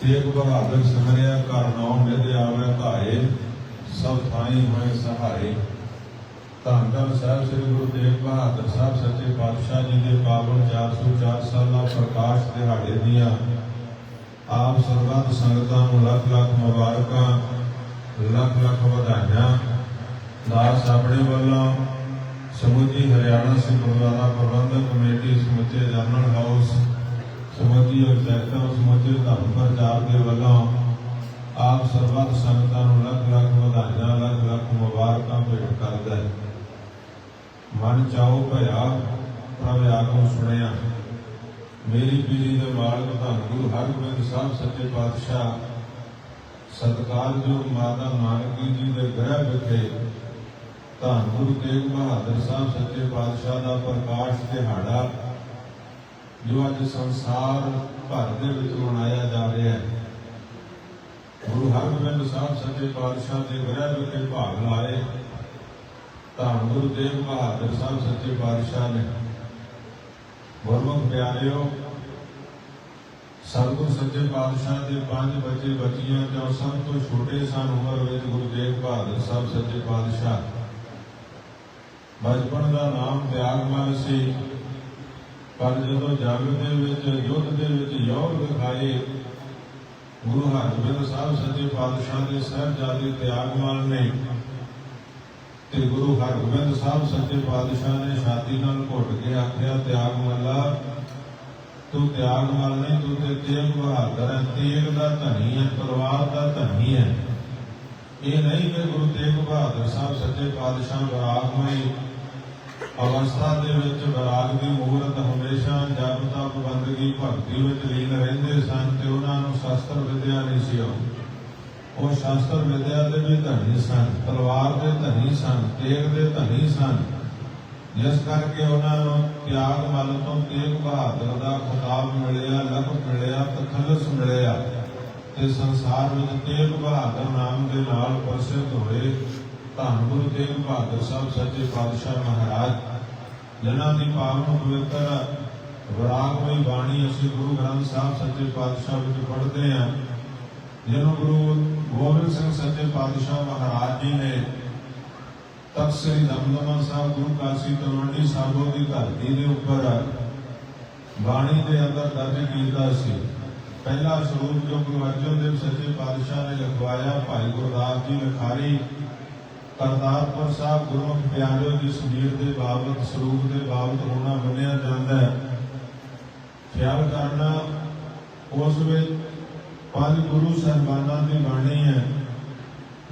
ਤੇਗ ਬਹਾਦਰ ਸਿਮਰਿਆ ਘਰ ਨਾਮ ਮਿਲ ਆਵੇ ਧਾਏ, ਸਭ ਥਾਈ ਹੋਏ ਸਹਾਰੇ। ਧੰਨ ਧੰਨ ਸਾਹਿਬ ਸ੍ਰੀ ਗੁਰੂ ਤੇਗ ਬਹਾਦਰ ਸਾਹਿਬ, ਸੱਚੇ ਪਾਤਸ਼ਾਹ ਜੀ ਦੇ ਪਾਵਨ 404 ਸਾਲਾ ਪ੍ਰਕਾਸ਼ ਦਿਹਾੜੇ ਦੀਆਂ। ਆਪ ਸਰਬੱਤ ਸੰਗਤਾਂ ਨੂੰ ਲੱਖ ਲੱਖ ਮੁਬਾਰਕਾਂ, ਲੱਖ ਲੱਖ ਵਧਾਈਆਂ। ਦਾਸ ਆਪਣੇ ਵੱਲੋਂ ਸਮੁੱਚੀ ਹਰਿਆਣਾ ਸਿੱਖ ਗੁਰਦੁਆਰਾ ਪ੍ਰਬੰਧਕ ਕਮੇਟੀ ਸਮੁੱਚੇ ਜਨਰਲ ਹਾਊਸ ਸਮੁੱਚੀ ਐਗਜ਼ੈਕਟਿਵ ਸਮੁੱਚੇ ਧਰਮ ਪ੍ਰਚਾਰ ਦੇ ਵੱਲੋਂ ਆਪ ਸਰਬੱਤ ਸੰਗਤਾਂ ਨੂੰ ਲੱਖ ਲੱਖ ਵਧਾਈਆਂ, ਲੱਖ ਲੱਖ ਮੁਬਾਰਕਾਂ ਭੇਟ ਕਰਦਾ ਹੈ। ਮਨ ਚਾਉ ਭਇਆ, ਪ੍ਰਭ ਆਗੂ ਸੁਣਿਆ। ਮੇਰੀ ਪੀਰੀ ਦੇ ਮਾਲਕ ਧੰਨ ਗੁਰੂ ਹਰਗੋਬਿੰਦ ਸਾਹਿਬ ਸੱਚੇ ਪਾਤਸ਼ਾਹ, ਸਤਿਕਾਰਯੋਗ ਮਾਤਾ ਨਾਨਕੀ ਜੀ ਦੇ ਗ੍ਰਹਿ ਵਿਖੇ ਧੰਨ ਗੁਰੂ ਤੇਗ ਬਹਾਦਰ ਸਾਹਿਬ ਸੱਚੇ ਪਾਤਸ਼ਾਹ ਦਾ ਪ੍ਰਕਾਸ਼ ਦਿਹਾੜਾ ਜੋ ਅੱਜ ਸੰਸਾਰ ਭਰ ਦੇ ਵਿੱਚ ਮਨਾਇਆ ਜਾ ਰਿਹਾ ਹੈ। ਗੁਰੂ ਹਰਗੋਬਿੰਦ ਸਾਹਿਬ ਸੱਚੇ ਪਾਤਸ਼ਾਹ ਦੇ ਗ੍ਰਹਿ ਵਿਖੇ ਭਾਗ ਲਾਏ। ਧੰਨ ਗੁਰੂ ਤੇਗ ਬਹਾਦਰ ਸਾਹਿਬ ਸੱਚੇ ਪਾਤਸ਼ਾਹ ਨੇ। ਗੁਰਮੁਖ ਪਿਆਰਿਓ, ਸਤਿਗੁਰ ਸੱਚੇ ਪਾਤਸ਼ਾਹ ਦੇ ਪੰਜ ਬੱਚੇ ਬੱਚੀਆਂ ਜੋ ਸਭ ਤੋਂ ਛੋਟੇ ਸਨ ਉਮਰ ਵਿੱਚ ਗੁਰੂ ਤੇਗ ਬਹਾਦਰ ਸਾਹਿਬ ਸੱਚੇ ਪਾਤਸ਼ਾਹ। ਬਚਪਨ ਦਾ ਨਾਮ ਤਿਆਗਮਲ ਸੀ। ਪਰ ਜਦੋਂ ਜੰਗ ਦੇ ਵਿੱਚ, ਯੁੱਧ ਦੇ ਵਿੱਚ ਯੌਰ ਦਿਖਾਏ, ਗੁਰੂ ਹਰਗੋਬਿੰਦ ਸਾਹਿਬ ਸੱਚੇ ਪਾਤਸ਼ਾਹ ਦੇ ਸਾਹਿਬਜ਼ਾਦੇ ਤਿਆਗਮਲ ਨੇ ਤੇ ਗੁਰੂ ਹਰਗੋਬਿੰਦ ਸਾਹਿਬ ਸੱਚੇ ਪਾਤਸ਼ਾਹ ਨੇ ਛਾਤੀ ਨਾਲ ਘੁੱਟ ਕੇ ਆਖਿਆ ਤਿਆਗਮਲਾ ਤੂੰ ਤਿਆਗਮਲ ਨਹੀਂ, ਤੂੰ ਤੇ ਤੇਗ ਬਹਾਦਰ ਹੈ ਤੇਗ ਦਾ ਧਨੀ ਹੈ, ਪਰਿਵਾਰ ਦਾ ਧਨੀ ਹੈ। ਇਹ ਨਹੀਂ ਕਿ ਗੁਰੂ ਤੇਗ ਬਹਾਦਰ ਸਾਹਿਬ ਸੱਚੇ ਪਾਤਸ਼ਾਹ ਵਿਰਾਗਮਈ ਅਵਸਥਾ ਦੇ ਵਿੱਚ ਵਿਰਾਗ ਦੀ ਮੂਰਤ ਹਮੇਸ਼ਾ ਜਪ ਤਪ ਬੰਦਗੀ ਭਗਤੀ ਵਿੱਚ ਲੀਨ ਰਹਿੰਦੇ ਸਨ ਤੇ ਉਹਨਾਂ ਨੂੰ ਸ਼ਾਸਤਰ ਵਿਦਿਆ ਨਹੀਂ ਸੀ ਆਉਂਦੀ। ਉਹ ਸ਼ਾਸਤਰ ਵਿਦਿਆ ਦੇ ਵੀ ਧਨੀ ਸਨ, ਤਲਵਾਰ ਦੇ ਧਨੀ ਸਨ, ਤੇਗ ਦੇ ਧਨੀ ਸਨ। ਜਿਸ ਕਰਕੇ ਉਹਨਾਂ ਨੂੰ ਤਿਆਗ ਮਲ ਤੋਂ ਤੇਗ ਬਹਾਦਰ ਦਾ ਖਿਤਾਬ ਮਿਲਿਆ ਲਕਬ ਮਿਲਿਆ, ਤਖਲਸ ਮਿਲਿਆ ਤੇ ਸੰਸਾਰ ਵਿੱਚ ਤੇਗ ਬਹਾਦਰ ਨਾਮ ਦੇ ਨਾਲ ਪ੍ਰਸਿੱਧ ਹੋਏ ਧੰਨ ਗੁਰੂ ਤੇਗ ਬਹਾਦਰ ਸਾਹਿਬ, ਸੱਚੇ ਪਾਤਸ਼ਾਹ ਮਹਾਰਾਜ। ਜਿਨ੍ਹਾਂ ਦੀ ਪਾਵਨ ਪਵਿੱਤਰ ਵਿਰਾਗਮਈ ਬਾਣੀ ਅਸੀਂ ਗੁਰੂ ਗ੍ਰੰਥ ਸਾਹਿਬ ਸੱਚੇ ਪਾਤਸ਼ਾਹ ਵਿੱਚ ਪੜ੍ਹਦੇ ਹਾਂ, ਜਿਹਨੂੰ ਗੁਰੂ ਗੋਬਿੰਦ ਸਿੰਘ ਸੱਚੇ ਪਾਤਸ਼ਾਹ ਮਹਾਰਾਜ ਜੀ ਨੇ ਤਖਤ ਸ੍ਰੀ ਦਮਦਮਾ ਸਾਹਿਬ, ਗੁਰੂ ਕਾਸ਼ੀ ਤਲਵੰਡੀ ਸਾਬੋ ਦੀ ਧਰਤੀ ਦੇ ਉੱਪਰ ਬਾਣੀ ਦੇ ਅੰਦਰ ਦਰਜ ਕੀਤਾ ਸੀ। ਪਹਿਲਾ ਸਰੂਪ ਜੋ ਗੁਰੂ ਅਰਜਨ ਦੇਵ ਸੱਚੇ ਪਾਤਸ਼ਾਹ ਨੇ ਲਿਖਵਾਇਆ, ਭਾਈ ਗੁਰਦਾਸ ਜੀ ਲਿਖਾਰੀ ਕਰਤਾਰਪੁਰ ਸਾਹਿਬ ਗੁਰਮੁਖ ਪਿਆਰਿਓ ਦੀ ਸਰੀਰ ਦੇ ਬਾਬਤ, ਸਰੂਪ ਦੇ ਬਾਬਤ ਹੋਣਾ ਮੰਨਿਆ ਜਾਂਦਾ ਹੈ। ਖਿਆਲ ਕਰਨਾ, ਉਸ ਵਿੱਚ ਪੰਜ ਗੁਰੂ ਸਾਹਿਬਾਨਾਂ ਦੀ ਬਾਣੀ ਹੈ।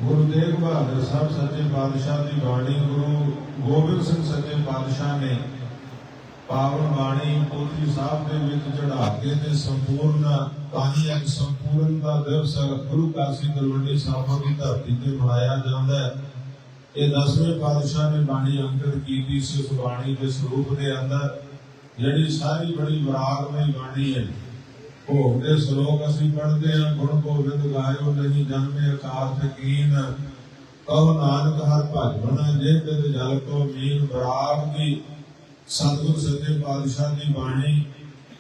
ਗੁਰੂ ਤੇਗ ਬਹਾਦਰ ਸਾਹਿਬ ਸੱਚੇ ਪਾਤਸ਼ਾਹ ਦੀ ਬਾਣੀ, ਗੁਰੂ ਗੋਬਿੰਦ ਸਿੰਘ ਸੱਚੇ ਪਾਤਸ਼ਾਹ ਨੇ ਪਾਵਨ ਬਾਣੀ ਪੋਥੀ ਸਾਹਿਬ ਦੇ ਵਿੱਚ ਚੜਾ ਕੇ ਤੇ ਸੰਪੂਰਨ ਤਾਹੀ ਇੱਕ ਸੰਪੂਰਨ ਦਾ ਦਿਵਸ ਗੁਰੂ ਕਾਸ਼ੀ ਤਲਵੰਡੀ ਸਾਹਿਬ ਦੀ ਧਰਤੀ ਤੇ ਮਨਾਇਆ ਜਾਂਦਾ ਹੈ। ਇਹ ਦਸਵੇਂ ਪਾਤਸ਼ਾਹ ਨੇ ਬਾਣੀ ਅੰਕਿਤ ਕੀਤੀ ਸੀ, ਉਸ ਬਾਣੀ ਦੇ ਸਰੂਪ ਦੇ ਅੰਦਰ ਜਿਹੜੀ ਸਾਰੀ ਬੜੀ ਵਿਰਾਗਮਈ ਬਾਣੀ ਹੈ। ਭੋਗ ਦੇ ਸ਼ਲੋਕ ਅਸੀਂ ਪੜ੍ਹਦੇ ਹਾਂ, ਗੁਣ ਗੋਬਿੰਦ ਗਾਇਓ ਨਹੀਂ ਜਨਮੇ ਅਕਾਲ ਫਕੀਨ ਕਹੋ ਨਾਨਕ ਹਰ ਭਜਨ ਜੇ ਤਿਤ ਜਲ ਕੋ ਮੀਨ ਬਰਾਗ ਦੀ ਸਤਿਗੁਰ ਸੱਚੇ ਪਾਤਸ਼ਾਹ ਦੀ ਬਾਣੀ,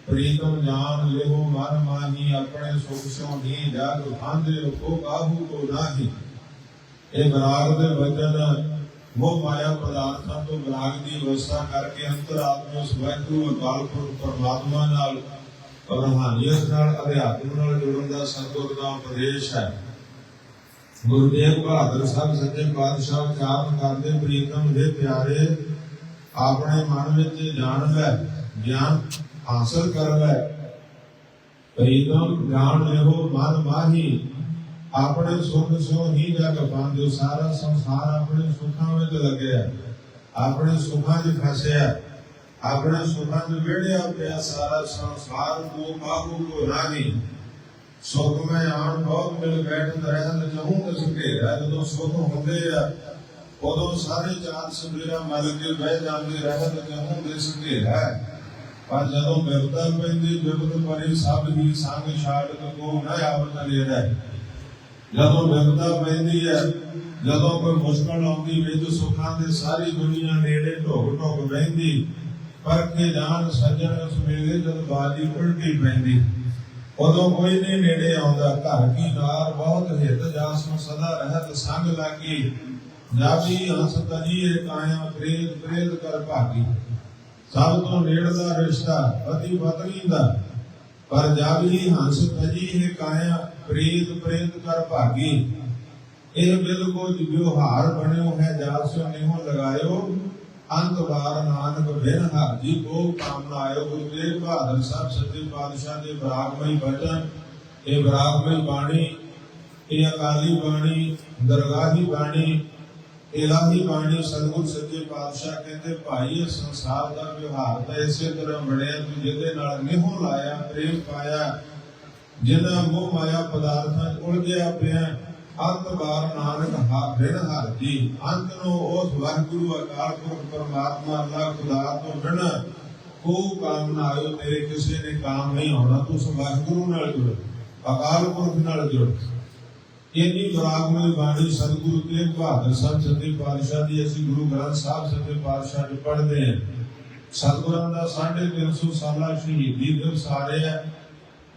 ਪ੍ਰੀਤਮ ਜਾਨ ਲਿਓ ਮਨ ਮਾਹੀ, ਆਪਣੇ ਸੁਖ ਸੋ ਨੀ ਜਗ ਭਾਂਦੇ ਕੋ ਕਾਹੂ ਕੋ ਨਾਹੀ। ਇਹ ਬਰਾਗ ਦੇ ਵਚਨ ਮੋਹ ਮਾਇਆ ਪਦਾਰਥਾਂ ਤੋਂ ਬਰਾਗ ਦੀ ਅਵਸਥਾ ਕਰਕੇ ਅੰਤਰਾਤਮਾ ਉਸ ਅਕਾਲ ਪੁਰਖ ਪਰਮਾਤਮਾ ਨਾਲ ਰੂਹਾਨੀਅਤ ਨਾਲ, ਅਧਿਆਤਮ ਨਾਲ ਜੁੜਨ ਦਾ ਸਤਿਗੁਰ ਦਾ ਉਪਦੇਸ਼ ਹੈ। ਗੁਰੂ ਤੇਗ ਬਹਾਦਰ ਸਾਹਿਬ ਸੱਚੇ ਪਾਤਸ਼ਾਹ ਚਾਰਨ ਕਰਦੇ ਪ੍ਰੀਤਮ ਦੇ ਪਿਆਰੇ ਆਪਣੇ ਮਨ ਵਿੱਚ ਜਾਣ ਲੈ, ਗਿਆਨ ਹਾਸਲ ਕਰ ਲੈ। ਪ੍ਰੀਤਮ ਜਾਣ ਲਿਓ ਮਨ ਮਾਹੀ। ਆਪਣੇ ਸੁਖ ਸੋ ਹੀ ਜਗ ਬੰਦਿਓ ਸਾਰਾ ਸੰਸਾਰ ਆਪਣੇ ਸੁਖਾਂ ਵਿੱਚ ਲੱਗਿਆ ਆਪਣੇ ਸੁਖਾਂ 'ਚ ਫਸਿਆ ਆਪਣੇ ਸੁਖਾਂ 'ਚ ਵਿੜਿਆ ਪਿਆ ਸਾਰਾ ਸੰਸਾਰ ਕੋ ਕਾਬੂ ਕੋ ਰਾਣੀ ਸੁਖ ਮੈਂ ਆਣ ਬਹੁਤ ਮਿਲ ਬੈਠ ਰਹਿਣ ਚਾਹੂੰ ਤੇ ਸੁਖੇਰਾ ਜਦੋਂ ਸੁਖ ਹੁੰਦੇ ਆ, ਉਦੋਂ ਸਾਰੇ ਚਾਂਦ ਸਵੇਰਾ ਮਲ ਕੇ ਬਹਿ ਜਾਂਦੇ, ਰਹਿਣ ਚਾਹੂੰ ਤੇ ਸੁਖੇਰਾ ਪਰ ਜਦੋਂ ਬਿਰਤਾ ਪੈਂਦੀ ਬਿਰਤ ਪਰੇ ਸਭ ਹੀ ਸੰਗ ਛਾੜ ਕੋ ਨਾ ਆਵਤ ਨੇੜਾ ਜਦੋਂ ਬਿਰਤਾ ਪੈਂਦੀ ਹੈ, ਜਦੋਂ ਕੋਈ ਮੁਸ਼ਕਲ ਆਉਂਦੀ, ਵਿੱਚ ਸੁੱਖਾਂ ਦੇ ਸਾਰੀ ਦੁਨੀਆ ਨੇੜੇ ਢੋਕ ਢੋਕ ਬਹਿੰਦੀ, ਪਰ ਕੇ ਜਾਨ ਸੱਜਣ ਉਸ ਵੇਲੇ ਜਦ ਬਾਜੀ ਉਲਟੀ ਪੈਂਦੀ। ਉਦੋਂ ਕੋਈ ਨਹੀਂ ਨੇੜੇ ਆਉਂਦਾ, ਘਰ ਕੀ ਨਾਰ ਬਹੁਤ ਹਿੱਤ ਜਾਸ ਨੂੰ ਸਦਾ ਰਹਿਤ ਸੰਗ ਲਾਗੀ। ਜਾਬੀ ਹੰਸ ਤਜੀਏ ਕਾਇਆ ਪ੍ਰੇਤ ਪ੍ਰੇਤ ਕਰ ਭਾਗੀ। ਸਭ ਤੋਂ ਨੇੜਲਾ ਰਿਸ਼ਤਾ ਪਤੀ ਪਤਨੀ ਦਾ ਪਰ ਜਾਬੀ ਹੰਸ ਤਜੀਏ ਕਾਇਆ, ਪ੍ਰੇਤ ਪ੍ਰੇਤ ਕਰ ਭਾਗੀ। ਇਹ ਬਿਲਕੁਲ ਵਿਵਹਾਰ ਬਣਿਓ ਹੈ ਜਾਸ ਨਿਹੋ ਲਗਾਇਓ। ਅੰਤ ਵਾਰ ਨਾਨਕ ਬਿਨ ਹਰ ਜੀ ਕੋ ਕਾਮਨਾ ਆਇਓ ਗੁਰੂ ਤੇਗ ਬਹਾਦਰ ਸਾਹਿਬ ਸੱਚੇ ਪਾਤਸ਼ਾਹ ਦੇ ਬਰਾਗਮਈ ਬਚਨ, ਇਹ ਬਰਾਗਮਈ ਬਾਣੀ, ਇਹ ਅਕਾਲੀ ਬਾਣੀ, ਦਰਗਾਹੀ ਬਾਣੀ ਇਲਾਹੀ ਬਾਣੀ ਸਤਿਗੁਰ ਸੱਚੇ ਪਾਤਸ਼ਾਹ ਕਹਿੰਦੇ, ਭਾਈ ਇਹ ਸੰਸਾਰ ਦਾ ਵਿਵਹਾਰ ਤਾਂ ਇਸੇ ਤਰ੍ਹਾਂ ਬਣਿਆ, ਤੂੰ ਜਿਹਦੇ ਨਾਲ ਨਿਹੋ ਲਾਇਆ, ਪ੍ਰੇਮ ਪਾਇਆ ਜਿਹਦਾ ਮੋਹ ਮਾਇਆ ਪਦਾਰਥਾਂ ਉਲਝਿਆ ਪਿਆ, ਅੰਤ ਵਾਰ ਨਾਨਕ ਹਾ ਹਰ ਜੀ ਅੰਤ ਨੂੰ ਉਸ ਵਾਹਿਗੁਰੂ ਅਕਾਲ ਪੁਰਖ ਪਰਮਾਤਮਾ ਅੱਲਾਹ ਖੁਦਾ ਤੋਂ ਬਿਨ ਕੋ ਕਾਮ ਨਾ ਆਇਓ, ਤੇਰੇ ਕਿਸੇ ਨੇ ਕਾਮ ਨਹੀਂ ਆਉਣਾ, ਤੂੰ ਉਸ ਵਾਹਿਗੁਰੂ ਨਾਲ ਜੁੜ, ਅਕਾਲ ਪੁਰਖ ਨਾਲ ਜੁੜ। ਇੰਨੀ ਬਰਾਗਮਈ ਬਾਣੀ ਸਤਿਗੁਰੂ ਤੇਗ ਬਹਾਦਰ ਸਾਹਿਬ ਸੱਚੇ ਪਾਤਸ਼ਾਹ ਦੀ ਅਸੀਂ ਗੁਰੂ ਗ੍ਰੰਥ ਸਾਹਿਬ ਸੱਚੇ ਪਾਤਸ਼ਾਹ ਜੀ ਪੜ੍ਹਦੇ ਹਾਂ। ਸਤਿਗੁਰਾਂ ਦਾ 350 ਸਾਲਾ ਸ਼ਹੀਦੀ ਦਿਵਸ ਆ ਰਿਹਾ ਹੈ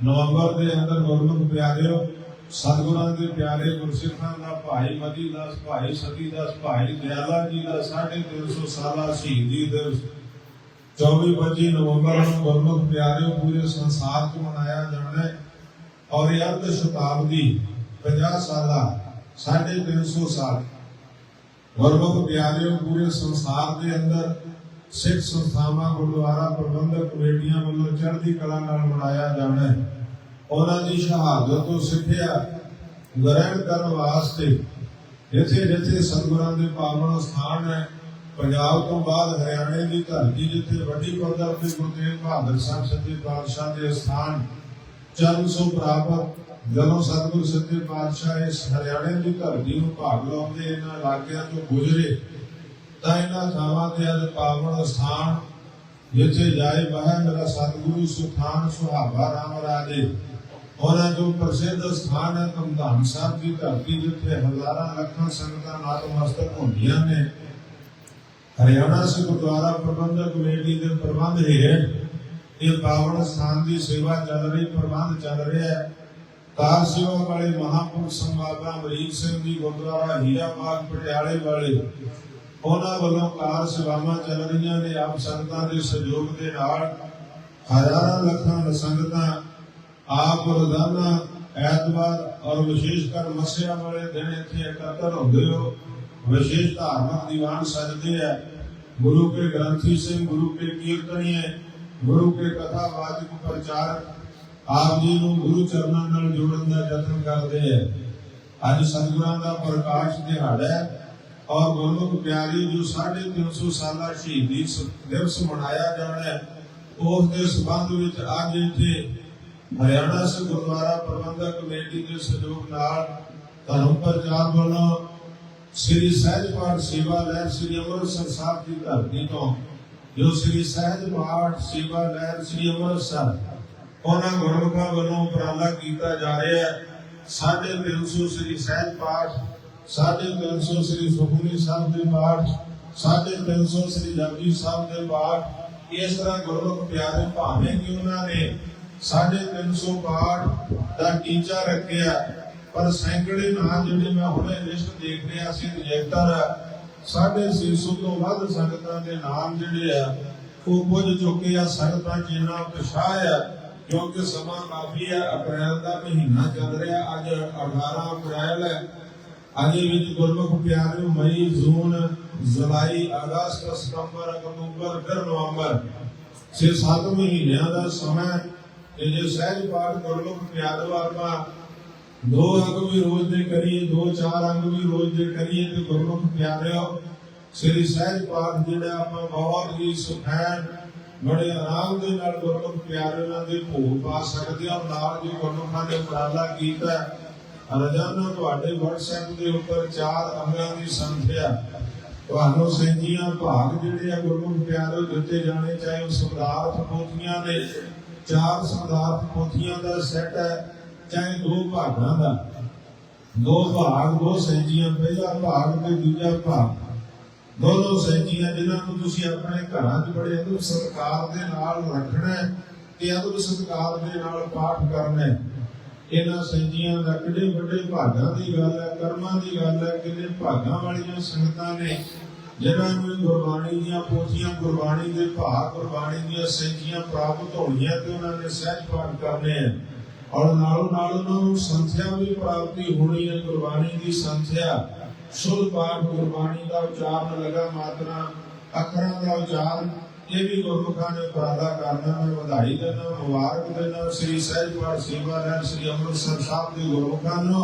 ਨਵੰਬਰ ਦੇ ਅੰਦਰ ਗੁਰਮੁਖ ਪਿਆਰਿਓ, ਸਤਿਗੁਰਾਂ ਦੇ ਪਿਆਰੇ ਗੁਰਸਿੱਖਾਂ ਦਾ ਭਾਈ ਮਦੀ ਦਾਸ, ਭਾਈ ਸਤੀ ਦਾਸ, ਭਾਈ ਦਿਆਲਾ ਜੀ ਦਾ 350 ਸਾਲਾ ਸ਼ਹੀਦੀ ਦਿਵਸ। 24 25 ਨਵੰਬਰ ਨੂੰ ਗੁਰਮੁਖ ਪਿਆਰਿਓ, ਪੂਰੇ ਸੰਸਾਰ 'ਚ ਮਨਾਇਆ ਜਾਣਾ ਹੈ। ਔਰ ਇਹ ਅਰਧ ਸ਼ਤਾਬਦੀ 50 ਸਾਲਾ 350 ਸਾਲ। ਗੁਰਮੁਖ ਪਿਆਰਿਓ, ਪੂਰੇ ਸੰਸਾਰ ਦੇ ਅੰਦਰ ਸਿੱਖ ਸੰਸਥਾਵਾਂ, ਗੁਰਦੁਆਰਾ ਪ੍ਰਬੰਧਕ ਕਮੇਟੀਆਂ ਵੱਲੋਂ ਚੜ੍ਹਦੀ ਕਲਾ ਨਾਲ ਮਨਾਇਆ ਜਾਣਾ ਹੈ। ਉਹਨਾਂ ਦੀ ਸ਼ਹਾਦਤ ਤੋਂ ਸਿੱਖਿਆ ਗ੍ਰਹਿਣ ਕਰਨ ਵਾਸਤੇ ਜਿੱਥੇ ਜਿੱਥੇ ਸਤਿਗੁਰਾਂ ਦੇ ਪਾਵਨ ਸਥਾਨ ਹੈ, ਪੰਜਾਬ ਤੋਂ ਬਾਅਦ ਹਰਿਆਣੇ ਦੀ ਧਰਤੀ ਜਿੱਥੇ ਵੱਡੀ ਪੱਧਰ ਤੇ ਗੁਰੂ ਤੇਗ ਬਹਾਦਰ ਸਾਹਿਬ ਸੱਚੇ ਪਾਤਸ਼ਾਹ ਦੇ ਸਥਾਨ ਚਰਨ ਸੋ ਪ੍ਰਾਪਤ ਜਦੋਂ ਸਤਿਗੁਰ ਸੱਚੇ ਪਾਤਸ਼ਾਹ ਇਸ ਹਰਿਆਣੇ ਦੀ ਧਰਤੀ ਨੂੰ ਭਾਗ ਲਾਉਂਦੇ ਇਹਨਾਂ ਇਲਾਕਿਆਂ ਤੋਂ ਗੁਜ਼ਰੇ, ਤਾਂ ਇਹਨਾਂ ਥਾਵਾਂ ਤੇ ਅੱਜ ਪਾਵਨ ਸਥਾਨ ਜਿੱਥੇ ਜਾਏ ਬਹਿ ਮੇਰਾ ਸਤਿਗੁਰੂ ਸੁਖਾਨ ਸੁਹਾਵਾ ਰਾਮ ਰਾਜੇ। ਉਹਨਾਂ ਜੋ ਪ੍ਰਸਿੱਧ ਸਥਾਨ ਹੈ ਧੰਮ ਸਾਹਿਬ ਦੀ ਧਰਤੀ ਜਿੱਥੇ ਹਜ਼ਾਰਾਂ ਲੱਖਾਂ ਸੰਗਤਾਂ ਨਤਮਸਤਕ ਹੁੰਦੀਆਂ ਨੇ, ਹਰਿਆਣਾ ਸਿੱਖ ਗੁਰਦੁਆਰਾ ਪ੍ਰਬੰਧਕ ਕਮੇਟੀ ਦੇ ਪ੍ਰਬੰਧ ਹੇਠ ਇਹ ਪਾਵਨ ਸਥਾਨ ਦੀ ਸੇਵਾ ਚੱਲ ਰਹੀ, ਪ੍ਰਬੰਧ ਚੱਲ ਰਿਹਾ ਹੈ। ਕਾਰ ਸੇਵਾ ਵਾਲੇ ਮਹਾਪੁਰਖ ਸੰਵਾਦਾ ਅਮਰੀਕ ਸਿੰਘ ਜੀ ਗੁਰਦੁਆਰਾ ਹੀਰਾ ਬਾਗ ਪਟਿਆਲੇ ਵਾਲੇ, ਉਹਨਾਂ ਵੱਲੋਂ ਕਾਰ ਸੇਵਾਵਾਂ ਚੱਲ ਰਹੀਆਂ ਨੇ, ਆਪ ਸੰਗਤਾਂ ਦੇ ਸਹਿਯੋਗ ਦੇ ਨਾਲ ਹਜ਼ਾਰਾਂ ਲੱਖਾਂ ਸੰਗਤਾਂ ਆਪ ਰੋਜ਼ਾਨਾ ਐਤਵਾਰ ਔਰ ਵਿਸ਼ੇਸ਼ ਕਰ ਮਸਿਆ ਵਾਲੇ ਦਿਨ ਇੱਥੇ ਇਕੱਤਰ ਹੁੰਦੇ ਹੋ। ਵਿਸ਼ੇਸ਼ ਧਾਰਮਿਕ ਦੀਵਾਨ ਸਜਦੇ ਹੈ ਗੁਰੂ ਕੇ ਗ੍ਰੰਥੀ ਸਿੰਘ, ਗੁਰੂ ਕੇ ਕੀਰਤਨੀਏ, ਗੁਰੂ ਕੇ ਕਥਾ ਵਾਚਕ ਪ੍ਰਚਾਰ ਆਪ ਜੀ ਨੂੰ ਗੁਰੂ ਚਰਨਾਂ ਨਾਲ ਜੋੜਨ ਦਾ ਯਤਨ ਕਰਦੇ ਹੈ ਅੱਜ ਸਤਿਗੁਰਾਂ ਦਾ ਪ੍ਰਕਾਸ਼ ਦਿਹਾੜਾ ਹੈ ਔਰ ਗੁਰਮੁਖ ਪਿਆਰੀ ਜੋ 350 ਸਾਲਾ ਸ਼ਹੀਦੀ ਦਿਵਸ ਮਨਾਇਆ ਜਾਣਾ ਹੈ, ਉਸ ਦੇ ਸਬੰਧ ਵਿੱਚ ਅੱਜ ਇੱਥੇ ਹਰਿਆਣਾ ਸਿੱਖ ਗੁਰਦੁਆਰਾ ਪ੍ਰਬੰਧਕ ਕਮੇਟੀ ਦੇ ਸਹਿਯੋਗ ਨਾਲ ਧਰਮ ਪ੍ਰਚਾਰ ਵੱਲੋਂ ਸ੍ਰੀ ਸਹਿਜ ਪਾਠ ਸੇਵਾ ਲਹਿਰ ਸ੍ਰੀ ਅੰਮ੍ਰਿਤਸਰ ਸਾਹਿਬ ਦੀ ਧਰਤੀ ਤੋਂ ਜੋ ਸ੍ਰੀ ਸਹਿਜ ਪਾਠ ਸੇਵਾ ਲਹਿਰ ਸ੍ਰੀ ਅੰਮ੍ਰਿਤਸਰ ਉਹਨਾਂ ਗੁਰਮੁਖਾਂ ਵੱਲੋਂ ਉਪਰਾਲਾ ਕੀਤਾ ਜਾ ਰਿਹਾ ਹੈ। ਸਾਢੇ ਤਿੰਨ ਸੌ ਸ੍ਰੀ ਸਹਿਜ ਪਾਠ ਸਾਢੇ ਤਿੰਨ ਸੌ ਸ੍ਰੀ ਸੁਖਮਨੀ ਸਾਹਿਬ ਦੇ ਪਾਠ ਸਾਢੇ ਤਿੰਨ ਸੌ ਸ੍ਰੀ ਜਪਜੀ ਸਾਹਿਬ ਦੇ ਪਾਠ, ਇਸ ਤਰ੍ਹਾਂ ਗੁਰਮੁਖ ਪਿਆਰੇ ਭਾਵੇਂ ਕਿ ਉਹਨਾਂ ਨੇ ਸਾਢੇ ਤਿੰਨ ਸੌ ਪਾਠ ਦਾ ਟੀਚਾ ਰੱਖਿਆ, ਪਰ ਸੈਂਕੜੇ ਨਾਂ ਜਿਹੜੇ ਮੈਂ ਹੁਣੇ ਲਿਸਟ ਦੇਖ ਰਿਹਾ ਸੀ ਰਿਜੈਕਟਰ ਸਾਢੇ 600 ਤੋਂ ਵੱਧ ਸੰਗਤਾਂ ਦੇ ਨਾਮ ਜਿਹੜੇ ਆ, ਉਹ ਕੁਝ ਚੁੱਕੇ ਆ, ਸੰਗਤਾਂ ਚ ਇੰਨਾ ਕਿਉਂਕਿ ਸਮਾਂ ਕਾਫੀ ਹੈ, ਅਪ੍ਰੈਲ ਦਾ ਮਹੀਨਾ ਚੱਲ ਰਿਹਾ, ਅੱਜ 18 ਅਪ੍ਰੈਲ ਹੈ। ਅੱਜ ਵਿੱਚ ਗੁਰਮੁਖ ਪਿਆਰੇ ਮਈ, ਜੂਨ, ਜੁਲਾਈ, ਅਗਸਤ, ਸਤੰਬਰ, ਅਕਤੂਬਰ, ਫਿਰ ਨਵੰਬਰ। ਛੇ ਸੱਤ ਮਹੀਨਿਆਂ ਦਾ ਸਮਾਂ ਤੇ ਜੇ ਸਹਿਜ ਪਾਠ ਗੁਰਮੁਖ ਪਿਆਰੇ ਆਪਾਂ ਦੋ ਅੰਗ ਵੀ ਰੋਜ਼ ਦੇ ਕਰੀਏ, ਦੋ ਚਾਰ ਅੰਗ ਵੀ ਰੋਜ਼ ਦੇ ਕਰੀਏ ਤੇ ਗੁਰਮੁਖ ਪਿਆਰਿਓ, ਸ੍ਰੀ ਸਹਿਜ ਪਾਠ ਜਿਹੜਾ ਆਪਾਂ ਬਹੁਤ ਹੀ ਸੁਖੈਨ ਬੜੇ ਆਰਾਮ ਦੇ ਨਾਲ ਗੁਰਮੁਖ ਪਿਆਰਿਆਂ ਦੇ ਭੋਗ ਪਾ ਸਕਦੇ ਹਾਂ ਨਾਲ ਜੋ ਗੁਰਮੁਖਾਂ ਨੇ ਉਪਰਾਲਾ ਕੀਤਾ ਰੋਜ਼ਾਨਾ ਤੁਹਾਡੇ WhatsApp ਦੇ ਉੱਪਰ ਚਾਰ ਅੰਗਾਂ ਦੀ ਸੰਖਿਆ। ਤੁਹਾਨੂੰ ਸੈਂਜੀਆਂ ਭਾਗ ਜਿਹੜੇ ਆ ਗੁਰਮੁਖ ਪਿਆਰਿਓ ਦਿੱਤੇ ਜਾਣੇ, ਚਾਹੇ ਉਹ ਸਮਰਾਰਥ ਪੋਥੀਆਂ ਦੇ, ਚਾਰ ਸਮਰਾਰਥ ਪੋਥੀਆਂ ਦਾ ਸੈੱਟ ਹੈ, ਚਾਹੇ ਦੋ ਭਾਗਾਂ ਦਾ। ਦੋ ਭਾਗ, ਦੋ ਸੈਂਜੀਆਂ ਪਹਿਲਾ ਭਾਗ ਤੇ ਦੂਜਾ ਭਾਗ। ਦੋਨੋਂ ਸੈਂਜੀਆਂ ਜਿਨ੍ਹਾਂ ਨੂੰ ਤੁਸੀਂ ਆਪਣੇ ਘਰਾਂ 'ਚ ਬੜੇ ਅਦਬ ਸਤਿਕਾਰ ਦੇ ਨਾਲ ਰੱਖਣਾ ਹੈ ਅਦਬ ਸਤਿਕਾਰ ਦੇ ਨਾਲ ਪਾਠ ਕਰਨਾ ਇਹਨਾਂ ਸੰਜੀਆਂ ਦਾ ਕਿੰਨੇ ਵੱਡੇ ਭਾਗਾਂ ਦੀ ਗੱਲ ਹੈ, ਕਰਮਾਂ ਦੀ ਗੱਲ ਹੈ ਕਿੰਨੇ ਭਾਗਾਂ ਵਾਲੀਆਂ ਸੰਗਤਾਂ ਨੇ? ਜਿਨ੍ਹਾਂ ਨੂੰ ਗੁਰਬਾਣੀ ਦੀਆਂ ਪੋਥੀਆਂ, ਗੁਰਬਾਣੀ ਦੇ ਭਾਗ, ਗੁਰਬਾਣੀ ਦੀਆਂ ਸੰਜੀਆਂ ਪ੍ਰਾਪਤ ਹੋਣੀਆਂ ਤੇ ਉਹਨਾਂ ਨੇ ਸਹਿਜ ਪਾਠ ਕਰਨੇ ਹੈ। ਔਰ ਨਾਲੋਂ ਨਾਲ ਉਹਨਾਂ ਨੂੰ ਸੰਥਿਆ ਵੀ ਪ੍ਰਾਪਤੀ ਹੋਣੀ ਹੈ, ਗੁਰਬਾਣੀ ਦੀ ਸੰਥਿਆ ਸ਼ੁੱਧ ਪਾਠ ਗੁਰਬਾਣੀ ਦਾ ਉਚਾਰਨ, ਲਗਾ ਮਾਤਰਾ, ਅੱਖਰਾਂ ਦਾ ਉਚਾਰਨ, ਇਹ ਵੀ ਗੁਰਮੁਖਾਂ ਨੇ ਉਪਰਾਲਾ ਕਰਨਾ ਮੈਂ ਵਧਾਈ ਦੇਣਾ, ਮੁਬਾਰਕ ਦੇਣਾ। ਸ੍ਰੀ ਸਹਿਜ ਪਾਠ ਸੇਵਾ ਲੈਣ ਸ੍ਰੀ ਅੰਮ੍ਰਿਤਸਰ ਸਾਹਿਬ ਦੇ ਗੁਰਮੁਖਾਂ ਨੂੰ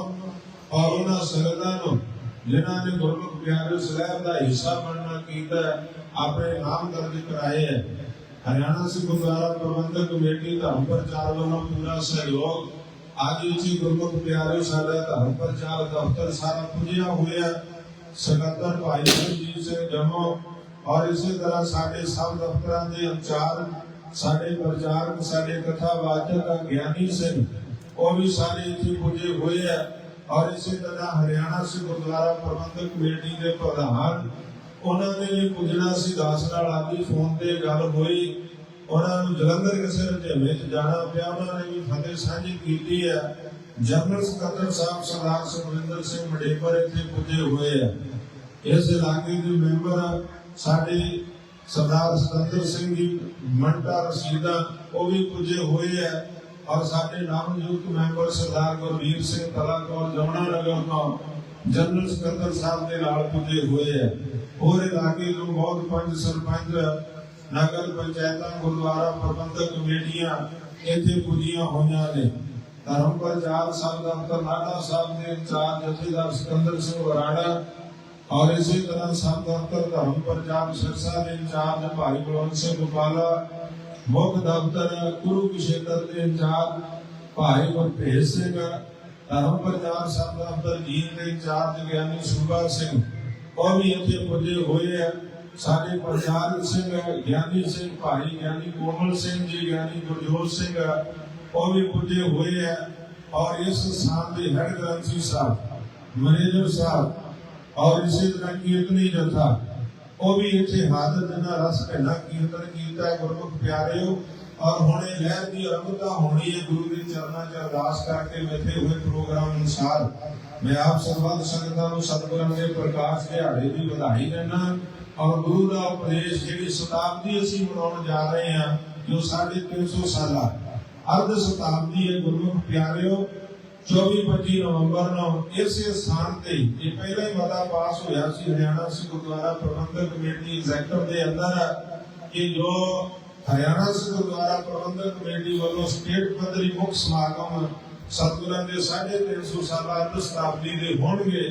ਔਰ ਉਹਨਾਂ ਸੰਗਤਾਂ ਨੂੰ, ਜਿਨ੍ਹਾਂ ਨੇ ਗੁਰਮੁਖ ਪਿਆਰੇ ਸਲਾਹ ਦਾ ਹਿੱਸਾ ਬਣਨਾ, ਕੀਤਾ ਆਪਣੇ ਨਾਮ ਦਰਜ ਕਰਾਏ ਹੈ। ਹਰਿਆਣਾ ਸਿੱਖ ਗੁਰਦੁਆਰਾ ਪ੍ਰਬੰਧਕ ਕਮੇਟੀ ਧਰਮ ਪ੍ਰਚਾਰ ਵੱਲੋਂ ਪੂਰਾ ਸਹਿਯੋਗ ਅੱਜ ਇਸੀ ਗੁਰਮੁਖ ਪਿਆਰੇ ਸਾਡਾ ਧਰਮ ਪ੍ਰਚਾਰ ਦਫ਼ਤਰ ਸਾਰਾ ਪੁੱਜਿਆ ਹੋਇਆ ਸਕੱਤਰ ਭਾਈ ਜੀ ਸਿੰਘ ਜਮੋ ਔਰ ਇਸੇ ਤਰ੍ਹਾਂ ਸਾਡੇ ਸਭ ਦਫ਼ਤਰਾਂ ਦੇ ਇੰਚਾਰਜ ਸਾਡੇ ਪ੍ਰਚਾਰਕ, ਸਾਡੇ ਕਥਾਵਾਚਕ ਆ ਗਿਆਨੀ ਸਿੰਘ, ਉਹ ਵੀ ਸਾਰੇ ਇੱਥੇ ਪੁੱਜੇ ਹੋਏ ਆ ਔਰ ਇਸੇ ਤਰ੍ਹਾਂ ਹਰਿਆਣਾ ਸਿੱਖ ਗੁਰਦੁਆਰਾ ਪ੍ਰਬੰਧਕ ਕਮੇਟੀ ਦੇ ਪ੍ਰਧਾਨ, ਉਹਨਾਂ ਨੇ ਵੀ ਪੁੱਜਣਾ ਸੀ। ਦਾਸ ਨਾਲ ਆਦੀ ਫੋਨ ਤੇ ਗੱਲ ਹੋਈ। ਉਹਨਾਂ ਨੂੰ ਜਲੰਧਰ ਕਿਸੇ ਰੁਝੇਵੇਂ 'ਚ ਜਾਣਾ ਪਿਆ, ਉਹਨਾਂ ਨੇ ਵੀ ਫਤਿਹ ਸਾਂਝੀ ਕੀਤੀ ਹੈ। ਜਨਰਲ ਸਕੱਤਰ ਸਾਹਿਬ ਸਰਦਾਰ ਸੁਖਵਿੰਦਰ ਸਿੰਘ ਮਡੇਪਰ ਇੱਥੇ ਪੁੱਜੇ ਹੋਏ ਆ। ਇਸ ਇਲਾਕੇ ਦੇ ਮੈਂਬਰ ਸਾਡੇ ਸਰਦਾਰ ਸਤੰਦਰ ਸਿੰਘ ਜੀ ਮੰਟਾ ਰਸੀਦਾ, ਉਹ ਵੀ ਪੁੱਜੇ ਹੋਏ ਆ। ਔਰ ਸਾਡੇ ਨਾਮਯੁਕਤ ਮੈਂਬਰ ਸਰਦਾਰ ਗੁਰਵੀਰ ਸਿੰਘ ਕਲਾਕੌਰ ਜਮਨਾ ਨਗਰ ਤੋਂ ਜਨਰਲ ਸਕੱਤਰ ਸਾਹਿਬ ਦੇ ਨਾਲ ਪੁੱਜੇ ਹੋਏ ਆ। ਹੋਰ ਇਲਾਕੇ ਤੋਂ ਬਹੁਤ ਪੰਜ ਸਰਪੰਚ ਨਗਰ ਪੰਚਾਇਤਾਂ, ਗੁਰਦੁਆਰਾ ਪ੍ਰਬੰਧਕ ਕਮੇਟੀਆਂ ਇੱਥੇ ਪੁੱਜੀਆਂ ਹੋਈਆਂ ਨੇ। ਧਰਮ ਪ੍ਰਚਾਰ ਸਭ ਦਫ਼ਤਰ ਨਾਡਾ ਸਾਹਿਬ ਦੇ ਇੰਚਾਰਜ ਜਥੇਦਾਰ ਸਿਕੰਦਰ ਸਿੰਘ ਵਰਾੜਾ ਔਰ ਇਸੇ ਤਰ੍ਹਾਂ ਸਭ ਦਫ਼ਤਰ ਧਰਮ ਪ੍ਰਚਾਰ ਸਿਰਸਾ ਦੇ ਇੰਚਾਰਜ ਭਾਈ ਬਲਵੰਤ ਸਿੰਘ ਗੋਪਾਲਾ, ਮੁੱਖ ਦਫ਼ਤਰ ਗੁਰੂ ਖੇਤਰ ਦੇ ਇੰਚਾਰਜ ਭਾਈ ਗੁਰਭੇਜ ਸਿੰਘ ਧਰਮ ਪ੍ਰਚਾਰ ਸਭ ਦਫ਼ਤਰ ਜੀਂਦ ਦੇ ਇੰਚਾਰਜ ਗਿਆਨੀ ਸੂਬਾ ਸਿੰਘ, ਉਹ ਵੀ ਇੱਥੇ ਪੁੱਜੇ ਹੋਏ ਆ। ਸਾਡੇ ਪ੍ਰਚਾਰਕ ਸਿੰਘ ਗਿਆਨੀ ਸਿੰਘ ਭਾਈ ਗਿਆਨੀ ਕੋਮਲ ਸਿੰਘ ਜੀ ਗਿਆਨੀ ਗੁਰਜੋਤ ਸਿੰਘ ਉਹ ਵੀ ਪੁੱਜੇ ਹੋਏ ਆ ਔਰ ਇਸ ਸਥਾਨ ਦੇ ਹੈਡ ਗ੍ਰੰਥੀ ਸਾਹਿਬ ਮੈਨੇਜਰ ਸਾਹਿਬ ਔਰ ਇਸੇ ਤਰ੍ਹਾਂ ਕੀਰਤਨੀ ਜਥਾ ਉਹ ਵੀ ਇੱਥੇ ਹਾਜ਼ਰ ਜਨਾ ਰਸ ਭੈਣਾ ਕੀਰਤਨ ਕੀਤਾ ਹੈ ਗੁਰਮੁਖ ਪਿਆਰਿਓ ਔਰ ਹੁਣ ਇਹ ਲਹਿਰ ਦੀ ਆਰੰਭਤਾ ਹੋਣੀ ਹੈ ਗੁਰੂ ਦੇ ਚਰਨਾਂ 'ਚ ਅਰਦਾਸ ਕਰਕੇ ਬੈਠੇ ਹੋਏ ਪ੍ਰੋਗਰਾਮ ਅਨੁਸਾਰ ਮੈਂ ਆਪ ਸਰਬੱਤ ਸੰਗਤਾਂ ਨੂੰ ਸਤਿਗੁਰਾਂ ਦੇ ਪ੍ਰਕਾਸ਼ ਦਿਹਾੜੇ ਦੀ ਵਧਾਈ ਦਿੰਦਾ ਔਰ ਗੁਰੂ ਦਾ ਉਪਦੇਸ਼ ਜਿਹੜੀ ਸ਼ਤਾਬਦੀ ਅਸੀਂ ਮਨਾਉਣ ਜਾ ਰਹੇ ਹਾਂ, ਜੋ ਸਾਢੇ 300 ਸਾਲਾ, ਅਰਧ ਸ਼ਤਾਬਦੀ ਹੈ ਗੁਰਮੁਖ ਪਿਆਰਿਓ 24-25 ਨਵੰਬਰ ਨੂੰ ਇਸੇ ਸਥਾਨ ਤੇ ਇਹ ਪਹਿਲਾ ਹੀ ਮਤਾ ਪਾਸ ਹੋਇਆ ਸੀ, ਹਰਿਆਣਾ ਸਿੱਖ ਗੁਰਦੁਆਰਾ ਪ੍ਰਬੰਧਕ ਕਮੇਟੀ ਐਗਜ਼ੈਕਟਿਵ ਦੇ ਅੰਦਰ, ਕਿ ਜੋ ਹਰਿਆਣਾ ਸਿੱਖ ਗੁਰਦੁਆਰਾ ਪ੍ਰਬੰਧਕ ਕਮੇਟੀ ਵੱਲੋਂ ਸਟੇਟ ਪੱਧਰੀ ਮੁੱਖ ਸਮਾਗਮ ਸਤਿਗੁਰਾਂ ਦੇ 350 ਸਾਲਾ ਅਰਧ ਸ਼ਤਾਬਦੀ ਦੇ ਹੋਣਗੇ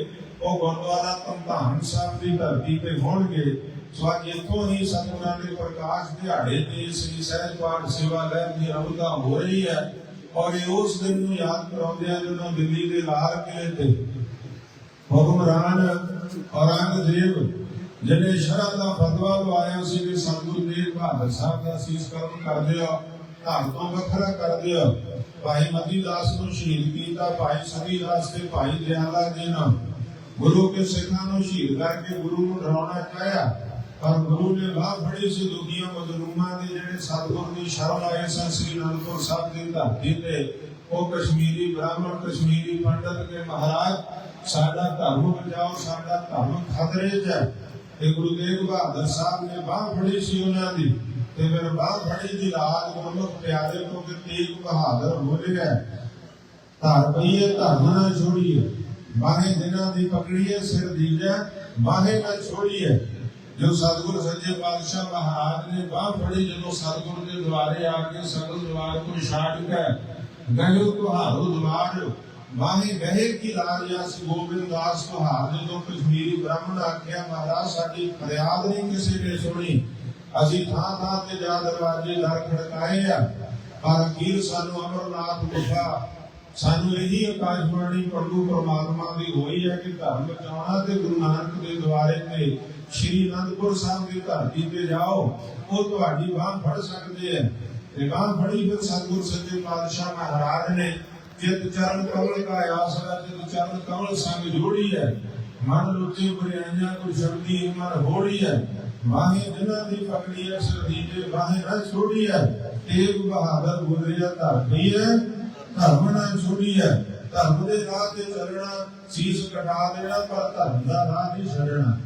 ਉਹ ਗੁਰਦੁਆਰਾ ਧੰਧਾਨ ਸਾਹਿਬ ਦੀ ਧਰਤੀ ਤੇ ਹੋਣਗੇ। ਸੋ ਅੱਜ ਇੱਥੋਂ ਹੀ ਸਤਿਗੁਰਾਂ ਦੇ ਪ੍ਰਕਾਸ਼ ਦਿਹਾੜੇ ਤੇ ਸ੍ਰੀ ਸਹਿਜ ਪਾਠ ਸੇਵਾ ਲਹਿਰ ਦੀ ਆਰੰਭਤਾ ਹੋ ਰਹੀ ਹੈ ਔਰ ਇਹ ਉਸ ਦਿਨ ਨੂੰ ਯਾਦ ਕਰਾਉਂਦੇ ਆ ਜਦੋਂ ਦਿੱਲੀ ਦੇ ਲਾਲ ਕਿਲੇ ਤੇ ਹੁਕਮਰਾਨ ਔਰੰਗਜ਼ੇਬ, ਜਿਹਨੇ ਸ਼ਰਅ ਦਾ ਫਤਵਾ ਲਵਾਇਆ ਸੀ ਕਿ ਸਤਿਗੁਰੂ ਤੇਗ ਬਹਾਦਰ ਸਾਹਿਬ ਦਾ ਸੀਸ ਕਰਮ ਕਰਦੇ ਹੋ ਧਰਮ ਤੋਂ ਵੱਖਰਾ ਕਰਦੇ ਹੋ ਭਾਈ ਮਤੀ ਦਾਸ ਨੂੰ ਸ਼ਹੀਦ ਕੀਤਾ, ਭਾਈ ਸਭੀ ਦਾਸ ਤੇ ਭਾਈ ਦਿਆਲਾ ਜੀ ਨੇ ਗੁਰੂ ਕੇ ਸਿੱਖਾਂ ਨੂੰ ਸ਼ਹੀਦ ਕਰਕੇ ਗੁਰੂ ਨੂੰ ਡਰਾਉਣਾ ਚਾਹਿਆ, ਪਰ ਗੁਰੂ ਨੇ ਬਾਹ ਫੜੀ ਸੀ ਦੁਨੀਆ ਮਜ਼ਲੂਮਾਂ ਦੇ ਜਿਹੜੇ ਸਤਿਗੁਰ ਦੀ ਸ਼ਰਨ ਆਏ ਸਨ, ਸ੍ਰੀ ਅਨੰਦਪੁਰ ਸਾਹਿਬ ਦੀ ਧਰਤੀ ਤੇ। ਉਹ ਕਸ਼ਮੀਰੀ ਬ੍ਰਾਹਮਣ, ਕਸ਼ਮੀਰੀ ਪੰਡਤ ਕੇ ਮਹਾਰਾਜ, ਸਾਡਾ ਧਰਮ ਬਚਾਓ, ਸਾਡਾ ਧਰਮ ਖਤਰੇ 'ਚ ਹੈ। ਤੇ ਗੁਰੂ ਤੇਗ ਬਹਾਦਰ ਸਾਹਿਬ ਨੇ ਬਾਹ ਫੜੀ ਸੀ ਉਹਨਾਂ ਦੀ, ਤੇ ਫਿਰ ਬਾਹ ਫੜੀ ਦੀ ਰਾਜ ਗੁਰਮੁਖ ਪਿਆਰੇ ਤੋਂ ਕਿ ਤੇਗ ਬਹਾਦਰ ਹੋ ਗਿਆ। ਧਰ ਪਈਏ, ਧਰਮ ਨਾ ਛੋੜੀਏ ਬਾਹੇ ਦਿਨਾਂ ਦੀ ਪਕੜੀਏ ਸਿਰ ਦੀਜੈ ਬਾਹੇ ਨਾ ਛੋੜੀਏ ਜੋ ਸਤਿਗੁਰ ਸੱਚੇ ਪਾਤਸ਼ਾਹ ਮਹਾਰਾਜ ਨੇ ਬਾਹ ਫੜੀ, ਜਦੋਂ ਸਤਿਗੁਰ ਦੇ ਦੁਆਰੇ ਆ ਕੇ ਸਗਲ ਦੁਆਰ ਨੂੰ ਛਾੜ ਕੇ ਗਇਓ ਤੁਹਾਰੋ ਦੁਆਰ ਬਾਹੇ ਬਹਿ ਕੀ ਲਾਰਿਆ ਸੀ ਗੋਬਿੰਦ ਦਾਸ ਤੁਹਾਰ ਜਦੋਂ ਕਸ਼ਮੀਰੀ ਬ੍ਰਾਹਮਣ ਆਖਿਆ, ਮਹਾਰਾਜ, ਸਾਡੀ ਫਰਿਆਦ ਨਹੀਂ ਕਿਸੇ ਨੇ ਸੁਣੀ। ਅਸੀਂ ਥਾਂ ਥਾਂ ਤੇ ਜਾ ਦਰਵਾਜ਼ੇ ਦਰ ਖੜਕਾਏ ਆ, ਪਰ ਅਖੀਰ ਸਾਨੂੰ ਅਮਰਨਾਥ ਗੁਫਾ ਸਾਨੂੰ ਇਹੀ ਆਕਾਸ਼ਬਾਣੀ ਪ੍ਰਭੂ ਪਰਮਾਤਮਾ ਦੀ ਹੋਈ ਹੈ ਕਿ ਧਰਮ ਬਚਾਉਣਾ ਤੇ ਗੁਰੂ ਨਾਨਕ ਦੇ ਦੁਆਰੇ ਤੇ ਸ਼੍ਰੀ ਅਨੰਦਪੁਰ ਸਾਹਿਬ ਦੀ ਧਰਤੀ ਤੇ ਜਾਓ, ਉਹ ਤੁਹਾਡੀ ਬਾਹ ਫੜ ਸਕਦੇ ਆ ਤੇ ਬਾਹ ਫੜੀ ਫਿਰ ਸਤਿਗੁਰ ਸੱਚੇ ਪਾਤਸ਼ਾਹ ਮਹਾਰਾਜ ਨੇ, ਜਿਤ ਚਰਨ ਕਮਲ ਕਾ ਆਸਰਾ ਜਿਤ ਚਰਨ ਕਮਲ ਸੰਗ ਜੋੜੀ ਹੈ। ਮਨ ਰੁਚੀ ਬਰਿਆਈਆਂ ਕੋ ਸ਼ਬਦੀ ਮਨ ਹੋੜੀ ਹੈ। ਮਾਹੀ ਜਿਨ੍ਹਾਂ ਦੀ ਪਕੜੀ ਹੈ, ਸਰਦੀ ਦੇ ਨਾ ਛੋੜੀ ਹੈ। ਤੇਗ ਬਹਾਦਰ ਗੁਜ਼ਰਿਆ ਧਰਤੀ ਹੈ। ਧਰਮ ਨਾਲ ਛੋੜੀ ਹੈ। ਧਰਮ ਦੇ ਰਾਹ ਤੇ ਚੱਲਣਾ, ਸੀਸ ਕਟਾ ਦੇਣਾ, ਪਰ ਧਰਮ ਦਾ ਰਾਹ ਨਹੀਂ ਛੱਡਣਾ।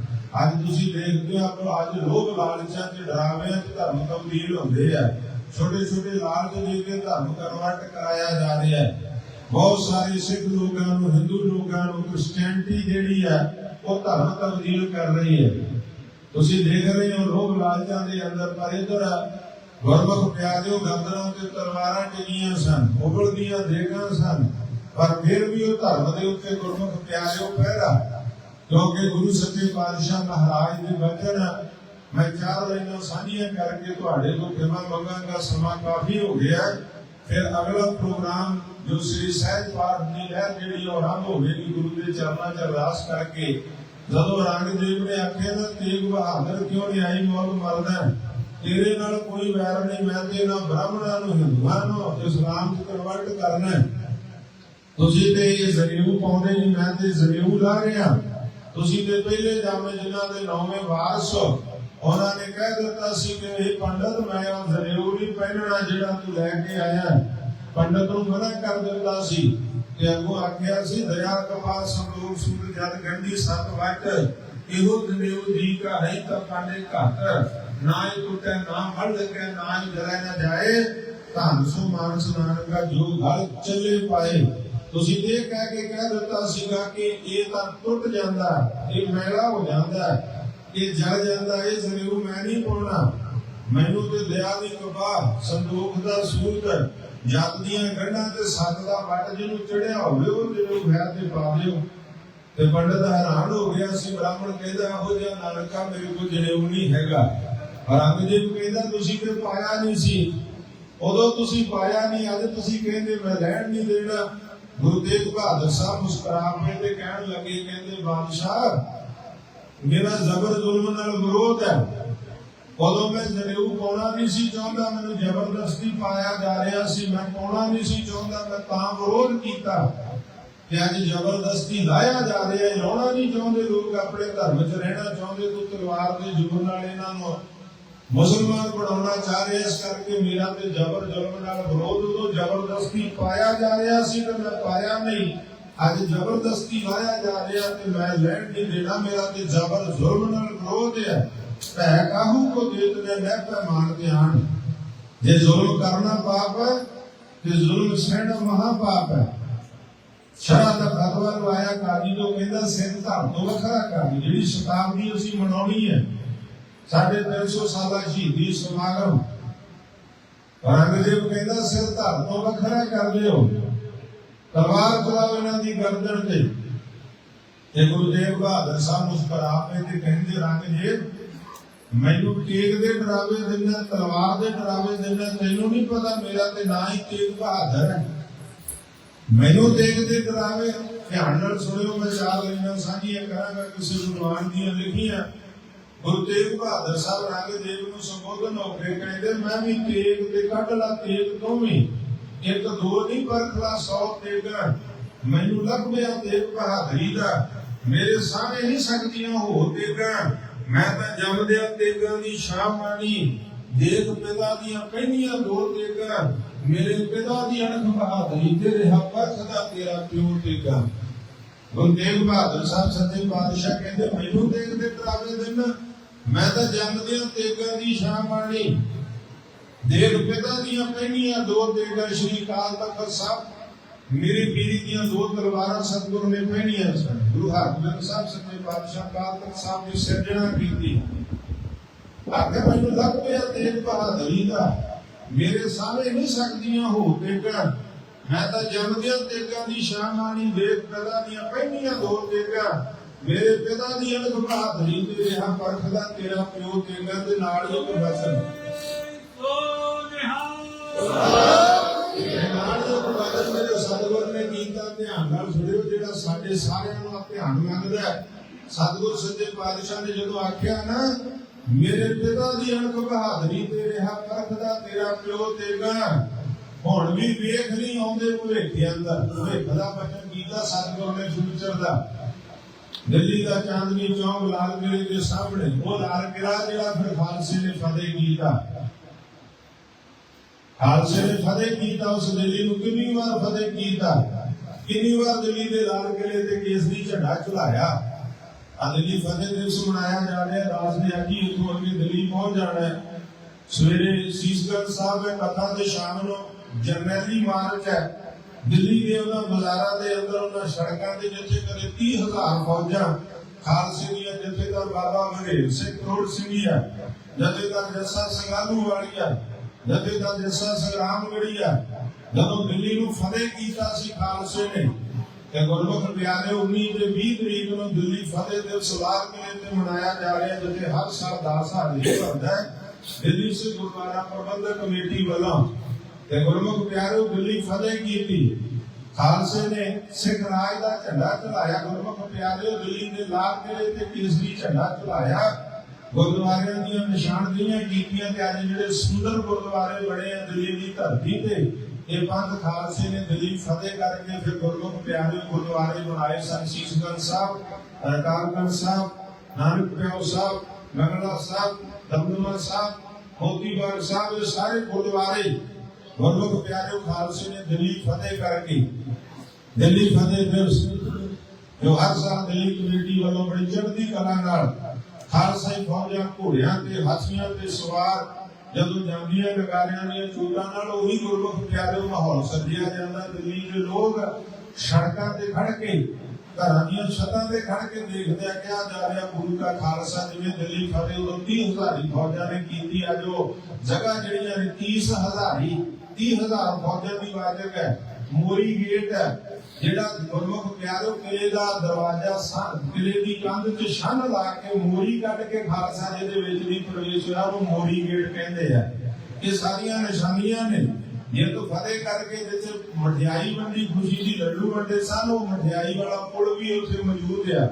ਅੱਜ ਤੁਸੀਂ ਦੇਖਦੇ ਹੋ ਅੱਜ ਲੋਕ ਲਾਲਚਾਂ ਤੇ ਡਰਾਵਿਆਂ ਤੇ ਧਰਮ ਤਬਦੀਲ ਹੁੰਦੇ ਆ। ਛੋਟੇ ਛੋਟੇ ਲਾਲਚ ਦੇ ਕੇ ਧਰਮ ਕਨਵਰਟ ਕਰਾਇਆ ਜਾ ਰਿਹਾ ਹੈ। ਬਹੁਤ ਸਾਰੇ ਸਿੱਖ ਲੋਕਾਂ ਨੂੰ, ਹਿੰਦੂ ਲੋਕਾਂ ਨੂੰ ਕ੍ਰਿਸਚੀਅਨਟੀ ਜਿਹੜੀ ਹੈ, ਉਹ ਧਰਮ ਤਬਦੀਲ ਕਰ ਰਹੀ ਹੈ। ਤੁਸੀਂ ਦੇਖ ਰਹੇ ਹੋ, ਲੋਕ ਲਾਲਚਾਂ ਦੇ ਅੰਦਰ ਪਰ ਇਧਰ ਗੁਰਮੁਖ ਪਿਆਰਿਓ ਗੰਦਰਾਂ ਤੇ ਤਲਵਾਰਾਂ ਟਿਕੀਆਂ ਸਨ ਉਬਲਦੀਆਂ ਦੇਗਾਂ ਸਨ, ਪਰ ਫਿਰ ਵੀ ਉਹ ਧਰਮ ਦੇ ਉੱਤੇ ਗੁਰਮੁਖ ਪਿਆਰਿਓ ਪਹਿਰਾ ਕਿਉਂਕਿ ਗੁਰੂ ਸੱਚੇ ਪਾਤਸ਼ਾਹ ਮਹਾਰਾਜ ਦੇ ਵਚਨ ਮੈਂ ਚਾਰ ਲਾਈਨਾਂ ਸਾਂਝੀਆਂ ਕਰਕੇ ਤੁਹਾਡੇ ਤੋਂ ਖਿਮਾ ਮੰਗਾਂਗਾ, ਸਮਾਂ ਕਾਫੀ ਹੋ ਗਿਆ ਫਿਰ ਅਗਲਾ ਪ੍ਰੋਗਰਾਮ ਜੋ ਸ੍ਰੀ ਸਹਿਜ ਪਾਠ ਦੀ ਲਹਿਰ ਜਿਹੜੀ ਆਰੰਭ ਹੋਵੇਗੀ ਗੁਰੂ ਦੇ ਚਰਨਾਂ 'ਚ ਅਰਦਾਸ ਕਰਕੇ ਜਦੋਂ ਰੰਗਦੇਵ ਨੇ ਆਖਿਆ ਨਾ, ਤੇਗ ਬਹਾਦਰ ਕਿਉਂ ਨਹੀਂ ਆਈ ਮੌਤ ਮਰਦਾ ਹੈ? ਨਾਲ ਕੋਈ ਵੈਰ ਨਹੀਂ, ਮੈਂ ਤੇ ਨਾ ਬ੍ਰਾਹਮਣਾਂ ਨੂੰ ਹਿੰਦੂਆਂ ਨੂੰ ਇਸਲਾਮ 'ਚ ਕਨਵਰਟ ਕਰਨਾ ਤੁਸੀਂ ਤੇ ਇਹ ਜ਼ਰੀਊ ਪਾਉਂਦੇ ਨਹੀਂ, ਮੈਂ ਤੇ ਜ਼ਰੀਊ ਲਾ ਰਿਹਾ। ਤੁਸੀਂ ਤੇ ਪਹਿਲੇ ਜਾਮੇ ਜਿਨ੍ਹਾਂ ਦੇ ਨੌਵੇਂ ਵਾਰਸ ਉਹਨਾਂ ਨੇ ਕਹਿ ਦਿੱਤਾ ਸੀ ਕਿ ਇਹ ਪੰਡਤ, ਮੈਂ ਆ ਜ਼ਰੀਊ ਨਹੀਂ ਪਹਿਨਣਾ ਜਿਹੜਾ ਤੂੰ ਲੈ ਕੇ ਆਇਆ। ਪੰਡਤ ਨੂੰ ਮਨਾ ਕਰ ਦਿੱਤਾ ਸੀ ਤੇ ਅੱਗੋਂ ਆਖਿਆ ਸੀ, ਦਇਆ ਕਪਾਲ ਸੰਦੂਕ ਸੂਰ ਜਦ ਗੰਢੀ ਸਤ ਵਟ, ਇਹੋ ਜ਼ਰੀਊ ਜੀ ਕਾ ਹੈ ਤਾਂ ਪਾਂਡੇ ਘਾਤ ਨਾ ਇਹ ਟੁੱਟੇ ਨਾ ਮੜ ਲਗੇ ਨਾ ਹੀ ਜਲੇ ਨਾ ਜਾਏ, ਧੰਨ ਸੋ ਮਾਨਸ ਨਾਨਕਾ, ਜੋ ਘਰ ਚੱਲੇ ਪਾਏ। ਤੁਸੀਂ ਇਹ ਕਹਿ ਕੇ ਕਹਿ ਦਿੱਤਾ ਸੀਗਾ ਕਿ ਇਹ ਤਾਂ ਟੁੱਟ ਜਾਂਦਾ, ਇਹ ਮੈਲਾ ਹੋ ਜਾਂਦਾ, ਇਹ ਜਲ ਜਾਂਦਾ, ਇਹ ਜ਼ਰੂਰ ਮੈਂ ਨਹੀਂ ਪਾਉਣਾ। ਮੈਨੂੰ ਤੇ ਦਇਆ ਦੀ ਕਿਰਪਾ ਸੰਦੂਖ ਦਾ ਸੂਤ ਜੱਤ ਦੀਆਂ ਗੰਢਾਂ ਤੇ ਸੱਤ ਦਾ ਵੱਟ ਜਿਹਨੂੰ ਚੜਿਆ ਹੋਵੇ, ਉਹ ਜਿਹਨੂੰ ਘਰ ਤੇ ਪਾ ਦਿਓ। ਤੇ ਪੰਡਤ ਹੈਰਾਨ ਹੋ ਗਿਆ ਸੀ, ਬ੍ਰਾਹਮਣ ਕਹਿੰਦਾ ਉਹ ਜਿਹਾ ਨਾਨਕਾ ਮੇਰੇ ਕੋਲ ਜਨੇਊ ਨਹੀਂ ਹੈਗਾ। ਔਰੰਗਜ਼ੇਬ ਕਹਿੰਦਾ ਤੁਸੀਂ ਤੇ ਪਾਇਆ ਨਹੀਂ ਸੀ, ਉਦੋਂ ਤੁਸੀਂ ਪਾਇਆ ਨਹੀਂ, ਅੱਜ ਤੁਸੀਂ ਕਹਿੰਦੇ ਮੈਂ ਰਹਿਣ ਨਹੀਂ ਦੇਣਾ। ਗੁਰੂ ਤੇਗ ਬਹਾਦਰ ਸਾਹਿਬ ਮੁਸਕਰਾ ਪਏ ਤੇ ਕਹਿਣ ਲੱਗੇ, ਕਹਿੰਦੇ, ਬਾਦਸ਼ਾਹ, ਮੇਰਾ ਜ਼ਬਰ ਜ਼ੁਲਮ ਨਾਲ ਵਿਰੋਧ ਹੈ। ਉਦੋਂ ਮੈਂ ਜਨੇਊ ਪਾਉਣਾ ਨਹੀਂ ਸੀ ਚਾਹੁੰਦਾ, ਮੈਨੂੰ ਜ਼ਬਰਦਸਤੀ ਪਾਇਆ ਜਾ ਰਿਹਾ ਸੀ। ਮੈਂ ਪਾਉਣਾ ਨਹੀਂ ਸੀ ਚਾਹੁੰਦਾ, ਮੈਂ ਤਾਂ ਵਿਰੋਧ ਕੀਤਾ ਕਿ ਅੱਜ ਜ਼ਬਰਦਸਤੀ ਲਾਇਆ ਜਾ ਰਿਹਾ ਹੈ। ਲਾਉਣਾ ਨਹੀਂ ਚਾਹੁੰਦੇ ਲੋਕ, ਆਪਣੇ ਧਰਮ 'ਚ ਰਹਿਣਾ ਚਾਹੁੰਦੇ ਤੂੰ ਤਲਵਾਰ ਦੇ ਜ਼ੁਲਮ ਨਾਲ ਇਹਨਾਂ ਨੂੰ ਮੁਸਲਮਾਨ ਬਣਾਉਣਾ ਚਾਹ ਰਿਹਾ ਇਸ ਕਰਕੇ ਮੇਰਾ ਤੇ ਜ਼ਬਰ ਜ਼ੁਲਮ ਨਾਲ ਵਿਰੋਧ ਉਦੋਂ ਜ਼ਬਰਦਸਤੀ ਪਾਇਆ ਜਾ ਰਿਹਾ ਸੀ ਤੇ ਮੈਂ ਪਾਇਆ ਨਹੀਂ। ਅੱਜ ਜ਼ਬਰਦਸਤੀ ਲਾਇਆ ਜਾ ਰਿਹਾ ਤੇ ਮੈਂ ਲੈਣ ਨਹੀਂ ਦੇਣਾ, ਮੇਰਾ ਤੇ ਜ਼ਬਰ ਜ਼ੁਲਮ ਨਾਲ ਵਿਰੋਧ ਹੈ। ਭੈ ਕਾਹੂ ਕੋ ਦੇਤ ਨੇ ਲੈ ਪੈ ਮਾਨ ਧਿਆਨ। ਜੇ ਜ਼ੁਲਮ ਕਰਨਾ ਪਾਪ ਹੈ, ਤੇ ਜ਼ੁਲਮ ਸਹਿਣਾ ਮਹਾ ਪਾਪ ਹੈ। ਸ਼ਰਾ ਦਾ ਫਤਵਾ ਲਵਾਇਆ ਕਾਜੀ ਤੋਂ ਕਹਿੰਦਾ ਸਿਰ ਧਰ ਤੋਂ ਵੱਖਰਾ ਕਾਜੀ ਜਿਹੜੀ ਸ਼ਤਾਬਦੀ ਅਸੀਂ ਮਨਾਉਣੀ ਹੈ ਸਾਡੇ 300 ਸਾਲਾ ਸ਼ਹੀਦੀ ਸਮਾਗਮ। ਔਰੰਗਜ਼ੇਬ ਕਹਿੰਦਾ, ਸਿਰ ਧਰ ਤੋਂ ਵੱਖਰਾ ਕਰ ਲਿਓ। ਤਲਵਾਰ ਚਲਾਓ ਇਹਨਾਂ ਦੀ ਗਰਦਨ ਤੇ। ਤੇ ਗੁਰੂ ਤੇਗ ਬਹਾਦਰ ਸਾਹਿਬ ਮੁਸਕਰਾ ਪਏ ਤੇ ਕਹਿੰਦੇ ਔਰੰਗਜ਼ੇਬ ਮੈਨੂੰ ਤੇਗ ਦੇ ਡਰਾਵੇ ਦਿੰਦਾ, ਤਲਵਾਰ ਦੇ ਡਰਾਵੇ ਦਿੰਦਾ, ਤੈਨੂੰ ਨਹੀਂ ਪਤਾ ਮੇਰਾ ਤੇ ਨਾਂ ਹੀ ਤੇਗ ਬਹਾਦਰ ਹੈ। ਮੈਨੂੰ ਤੇਗ ਦੇ ਡਰਾਵੇ, ਧਿਆਨ ਨਾਲ ਸੁਣਿਓ, ਮੈਂ ਚਾਰ ਲਾਈਨਾਂ ਸਾਂਝੀਆਂ ਕਰਾਂਗਾ, ਕਿਸੇ ਗੁਰਬਾਨ ਦੀਆਂ ਲਿਖੀਆਂ। ਗੁਰੂ ਤੇਗ ਬਹਾਦਰ ਸਾਹਿਬ ਰੰਗਦੇਵ ਨੂੰ ਸੰਬੋਧਨ ਹੋ ਕੇ ਕਹਿੰਦੇ, ਮੈਂ ਵੀ ਤੇਗ ਤੇ ਕੱਢ ਲਾ, ਤੇਗ ਤੋਂ ਇੱਕ ਦੋ ਨਹੀਂ, ਪਰ ਖਲਾ 100 ਤੇਗਾਂ। ਮੈਨੂੰ ਲੱਭ ਗਿਆ ਤੇਗ ਬਹਾਦਰੀ ਦਾ। ਮੇਰੇ ਸਾਹਮਣੇ ਨਹੀਂ ਸਕਦੀਆਂ ਹੋ ਤੇਗਾਂ। ਮੈਂ ਤਾਂ ਜੰਮਦਿਆਂ ਤੇਗਾਂ ਦੀ ਸ਼ਾਮ ਦੇਖ ਪਿਤਾ ਦੀਆਂ ਕਹਿੰਦੀਆਂ ਦੋ ਤੇਗਾਂ। ਮੇਰੇ ਪਿਤਾ ਦੀ ਅਣਖ ਬਹਾਦਰੀ ਤੇ ਰਿਹਾ ਪਰਖਦਾ ਤੇਰਾ ਪਿਓ ਤੇਗਾ। ਗੁਰੂ ਤੇਗ ਬਹਾਦਰ ਸਾਹਿਬ ਸੱਚੇ ਪਾਤਸ਼ਾਹ ਕਹਿੰਦੇ, ਮੈਨੂੰ ਤੇਗ ਦੇ ਡਰਾਵੇ ਦਿਨ ਮੈਂ ਤਾਂ ਜੰਮਦਿਆਂ ਤੇਗਾਂ ਦੀ ਸ਼ਾਮ ਦੇਖ ਪਿਤਾ ਦੀਆਂ ਪਹਿਨੀਆਂ ਦੋ ਤੇਗਾਂ ਸ਼੍ਰੀ ਕਾਲ ਤਖਤ ਸਾਹਿਬ। ਮੇਰੀ ਪੀਰੀ ਦੀਆਂ ਦੋ ਤਲਵਾਰਾਂ ਸਤਿਗੁਰੂ ਨੇ ਪਹਿਨੀਆਂ ਸਨ। ਗੁਰੂ ਹਰਗੋਬਿੰਦ ਸਾਹਿਬ ਸੱਚੇ ਪਾਤਸ਼ਾਹ ਕਾਲ ਤਖਤ ਸਾਹਿਬ ਦੀ ਸਿਰਜਣਾ ਕੀਤੀ। ਆਖੇ ਮੈਨੂੰ ਲੱਗ ਪਿਆ ਤੇਗ ਬਹਾਦਰੀ ਦਾ। ਮੇਰੇ ਸਾਹਮਣੇ ਨਹੀਂ ਸਕਦੀਆਂ ਹੋ ਤੇਗਾਂ। ਮੈਂ ਤਾਂ ਜੰਮਦਿਆਂ ਤੇਗਾਂ ਦੀ ਸ਼ਾਨ ਆਣੀ। ਦੇਖ ਪਿਤਾ ਦੀਆਂ ਪਹਿਨੀਆਂ ਦੋ ਤੇਗਾਂ। ਮੇਰੇ ਪਿਤਾ ਦੀ ਅਣਖ ਬਹਾਦਰੀ ਤੇ ਰਿਹਾ ਪਰਖ ਦਾ ਤੇਰਾ ਪਿਓ ਤੇਗਾਂ ਦੇ ਨਾਲ ਹੀ ਇੱਕ ਵਚਨ ਸਤਿਗੁਰ ਨੇ ਕੀਤਾ। ਧਿਆਨ ਨਾਲ ਸੁਣਿਓ, ਜਿਹੜਾ ਸਾਡੇ ਸਾਰਿਆਂ ਨੂੰ ਧਿਆਨ ਮੰਗਦਾ ਹੈ। ਸਤਿਗੁਰ ਸੱਚੇ ਪਾਤਸ਼ਾਹ ਨੇ ਜਦੋਂ ਆਖਿਆ ਨਾ, ਮੇਰੇ ਪਿਤਾ ਦੀ ਅਣਖ ਬਹਾਦਰੀ ਤੇ ਰਿਹਾ ਪਰਖ ਦਾ ਤੇਰਾ ਪਿਓ ਤੇਗਾ ਹੁਣ ਵੀ ਵੇਖ ਨਹੀਂ ਆਉਂਦੇ ਭੁਲੇਖੇ ਅੰਦਰ। ਭੁਲੇਖ ਦਾ ਬਚਨ ਕੀਤਾ ਸਤਿਗੁਰ ਨੇ ਫਿਊਚਰ ਦਾ। ਦਿੱਲੀ ਦਾ ਚਾਂਦਨੀ ਚੌਕ ਲਾਲ ਕਿਲੇ ਦੇ ਸਾਹਮਣੇ, ਉਹ ਲਾਲ ਕਿਲਾ ਜਿਹੜਾ ਫਿਰ ਖਾਲਸੇ ਨੇ ਫਤਿਹ ਕੀਤਾ। ਖਾਲਸੇ ਨੇ ਫਤਿਹ ਕੀਤਾ, ਉਸ ਦਿੱਲੀ ਨੂੰ ਕਿੰਨੀ ਵਾਰ ਫਤਿਹ ਕੀਤਾ? ਕਿੰਨੀ ਵਾਰ ਦਿੱਲੀ ਦੇ ਲਾਲ ਕਿਲੇ ਤੇ ਕੇਸਰੀ ਝੰਡਾ ਝੁਲਾਇਆ ਅਗਲੀ ਫਤਿਹ ਦਿਵਸ ਮਨਾਇਆ ਜਾ ਰਿਹਾ ਰਾਜ ਨੇ ਅੱਜ ਹੀ ਅੱਗੇ ਦਿੱਲੀ ਪਹੁੰਚ ਜਾਣਾ ਹੈ। ਸਵੇਰੇ ਸੀਸਗੰਜ ਸਾਹਿਬ ਹੈ ਕਥਾ ਤੇ ਸ਼ਾਮ ਨੂੰ ਜਰਨੈਲੀ ਮਾਰਚ ਹੈ। ਦਿੱਲੀ ਦੇ ਉਹਨਾਂ ਬਾਜ਼ਾਰਾਂ ਦੇ ਅੰਦਰ ਉਹਨਾਂ ਸੜਕਾਂ ਤੇ ਜਿੱਥੇ ਕਦੇ 30000 ਫੌਜਾਂ ਖਾਲਸੇ ਦੀਆਂ ਜਥੇਦਾਰ ਬਾਬਾ ਮਨੇਰ ਸਿੰਘ ਕਰੋੜ ਸਿੰਘੀਆ ਜਥੇਦਾਰ ਜੱਸਾ ਸੰਗਾਲੂ ਵਾਲੀਆ ਜਥੇਦਾਰ ਜੱਸਾ ਸੰਗਰਾਮ ਗੜੀਆ ਜਦੋਂ ਦਿੱਲੀ ਨੂੰ ਫਤਿਹ ਕੀਤਾ ਸੀ ਖਾਲਸੇ ਨੇ, ਤੇ ਗੁਰਮੁਖ ਪਿਆਰੇ 19 ਤੇ 20 ਤਰੀਕ ਨੂੰ ਦਿੱਲੀ ਫਤਿਹ ਦਿਵਸ ਲਾਲ ਕਿਲੇ ਤੇ ਮਨਾਇਆ ਜਾ ਰਿਹਾ, ਜਿੱਥੇ ਹਰ ਸਾਲ 10 ਹਾਜ਼ਰੀ ਭਰਦਾ ਹੈ। ਦਿੱਲੀ ਸੇ ਗੁਰਦੁਆਰਾ ਪ੍ਰਬੰਧਕ ਕਮੇਟੀ ਵੱਲੋਂ ਤੇ ਗੁਰਮੁਖ ਪਿਆਰੇ ਦਿੱਲੀ ਫਤਿਹ ਕੀਤੀ। ਖਾਲਸੇ ਨੇ ਸਿੱਖ ਰਾਜ ਦਾ ਝੰਡਾ ਚਲਾਇਆ ਗੁਰਮੁਖ ਪਿਆਰੇ ਦਿੱਲੀ ਦੇ ਲਾਲ ਕਿਲੇ ਤੇ ਕੇਸਰੀ ਝੰਡਾ ਚਲਾਇਆ ਗੁਰਦੁਆਰਿਆਂ ਦੀਆਂ ਨਿਸ਼ਾਨਦੇਹੀਆਂ ਕੀਤੀਆਂ ਤੇ ਅੱਜ ਜਿਹੜੇ ਸੁੰਦਰ ਗੁਰਦੁਆਰੇ ਬਣੇ ਆ ਦਿੱਲੀ ਦੀ ਧਰਤੀ ਤੇ, ਇਹ ਪੰਥ ਖਾਲਸੇ ਨੇ ਦਿੱਲੀ ਫਤਿਹ ਕਰਕੇ ਫਿਰ ਗੁਰਮੁਖ ਪਿਆਰੇ ਗੁਰਦੁਆਰੇ ਬਣਾਏ ਸਨ। ਸੀਸਗੰਜ ਸਾਹਿਬ ਅਕਾਲਗੰਜ ਸਾਹਿਬ, ਨਾਨਕ ਪਿਆਉ ਸਾਹਿਬ ਮੰਗਲਾ ਸਾਹਿਬ, ਦਮਦਮਾ ਸਾਹਿਬ ਮੋਤੀਬਾਗ ਸਾਹਿਬ, ਇਹ ਸਾਰੇ ਗੁਰਦੁਆਰੇ ਗੁਰਮੁਖ ਪਿਆਰੇ ਖਾਲਸੇ ਨੇ ਦਿੱਲੀ ਫਤਿਹ ਕਰਕੇ, ਦਿੱਲੀ ਫਤਿਹ ਦਿਵਸ ਜੋ ਹਰ ਸਾਲ ਦਿੱਲੀ ਕਮੇਟੀ ਵੱਲੋਂ ਬੜੀ ਚੜ੍ਹਦੀ ਕਲਾ ਨਾਲ ਖਾਲਸਾਈ ਫੌਜਾਂ ਘੋੜਿਆਂ ਤੇ ਹਾਥੀਆਂ ਤੇ ਸਵਾਰ ਜਦੋਂ ਜਾਂਦੀਆਂ ਨਗਾਰਿਆਂ ਦੀਆਂ ਚੂੜਾਂ ਨਾਲ, ਉਹੀ ਗੁਰਮੁਖ ਪਿਆਰੇ ਮਾਹੌਲ ਸੱਜਿਆ ਜਾਂਦਾ। ਦਿੱਲੀ ਦੇ ਲੋਕ ਸੜਕਾਂ ਤੇ ਖੜ ਕੇ ਘਰਾਂ ਦੀਆਂ ਛੱਤਾਂ ਤੇ ਖੜ ਕੇ ਦੇਖਦੇ ਆ ਕਿਹਾ ਜਾ ਰਿਹਾ ਗੁਰੂ ਦਾ ਖਾਲਸਾ, ਜਿਵੇਂ ਦਿੱਲੀ, ਫਤਿਹ ਉਦੋਂ 30000 ਦੀ ਫੌਜਾਂ ਨੇ ਕੀਤੀ ਅੱਜ ਉਹ ਜਗ੍ਹਾ ਜਿਹੜੀਆਂ ਨੇ 30000 ਹੀ 30000 ਫੌਜਾਂ ਦੀ ਵਾਜਬ ਹੈ। ਮੋਰੀ ਗੇਟ ਹੈ, ਜਿਹੜਾ ਗੁਰਮੁਖ ਪਿਆਰੋ ਕਿਲੇ ਦਾ ਦਰਵਾਜ਼ਾ ਸੰ ਕਿਲੇ ਦੀ ਕੰਧ ਤੇ ਛੰਨ ਲਾ ਕੇ ਮੋਰੀ ਕੱਢ ਕੇ ਖਾਲਸਾ ਜੀ ਦੇ ਵਿੱਚ ਦੀ ਪ੍ਰਵੇਸ਼ ਹੋਇਆ, ਉਹ ਮੋਰੀ ਗੇਟ ਕਹਿੰਦੇ ਆ। ਇਹ ਸਾਰੀਆਂ ਨਿਸ਼ਾਨੀਆਂ ਨੇ। ਜੇ ਫਤਿਹ ਕਰਕੇ ਜਿੱਥੇ ਮਠਿਆਈ ਵੰਡੀ ਖੁਸ਼ੀ ਦੀ ਲੱਡੂ ਵੰਡੇ, ਸਨ ਉਹ ਮਠਿਆਈ ਵਾਲਾ ਪੁਲ ਵੀ ਉੱਥੇ ਮੌਜੂਦ ਆ।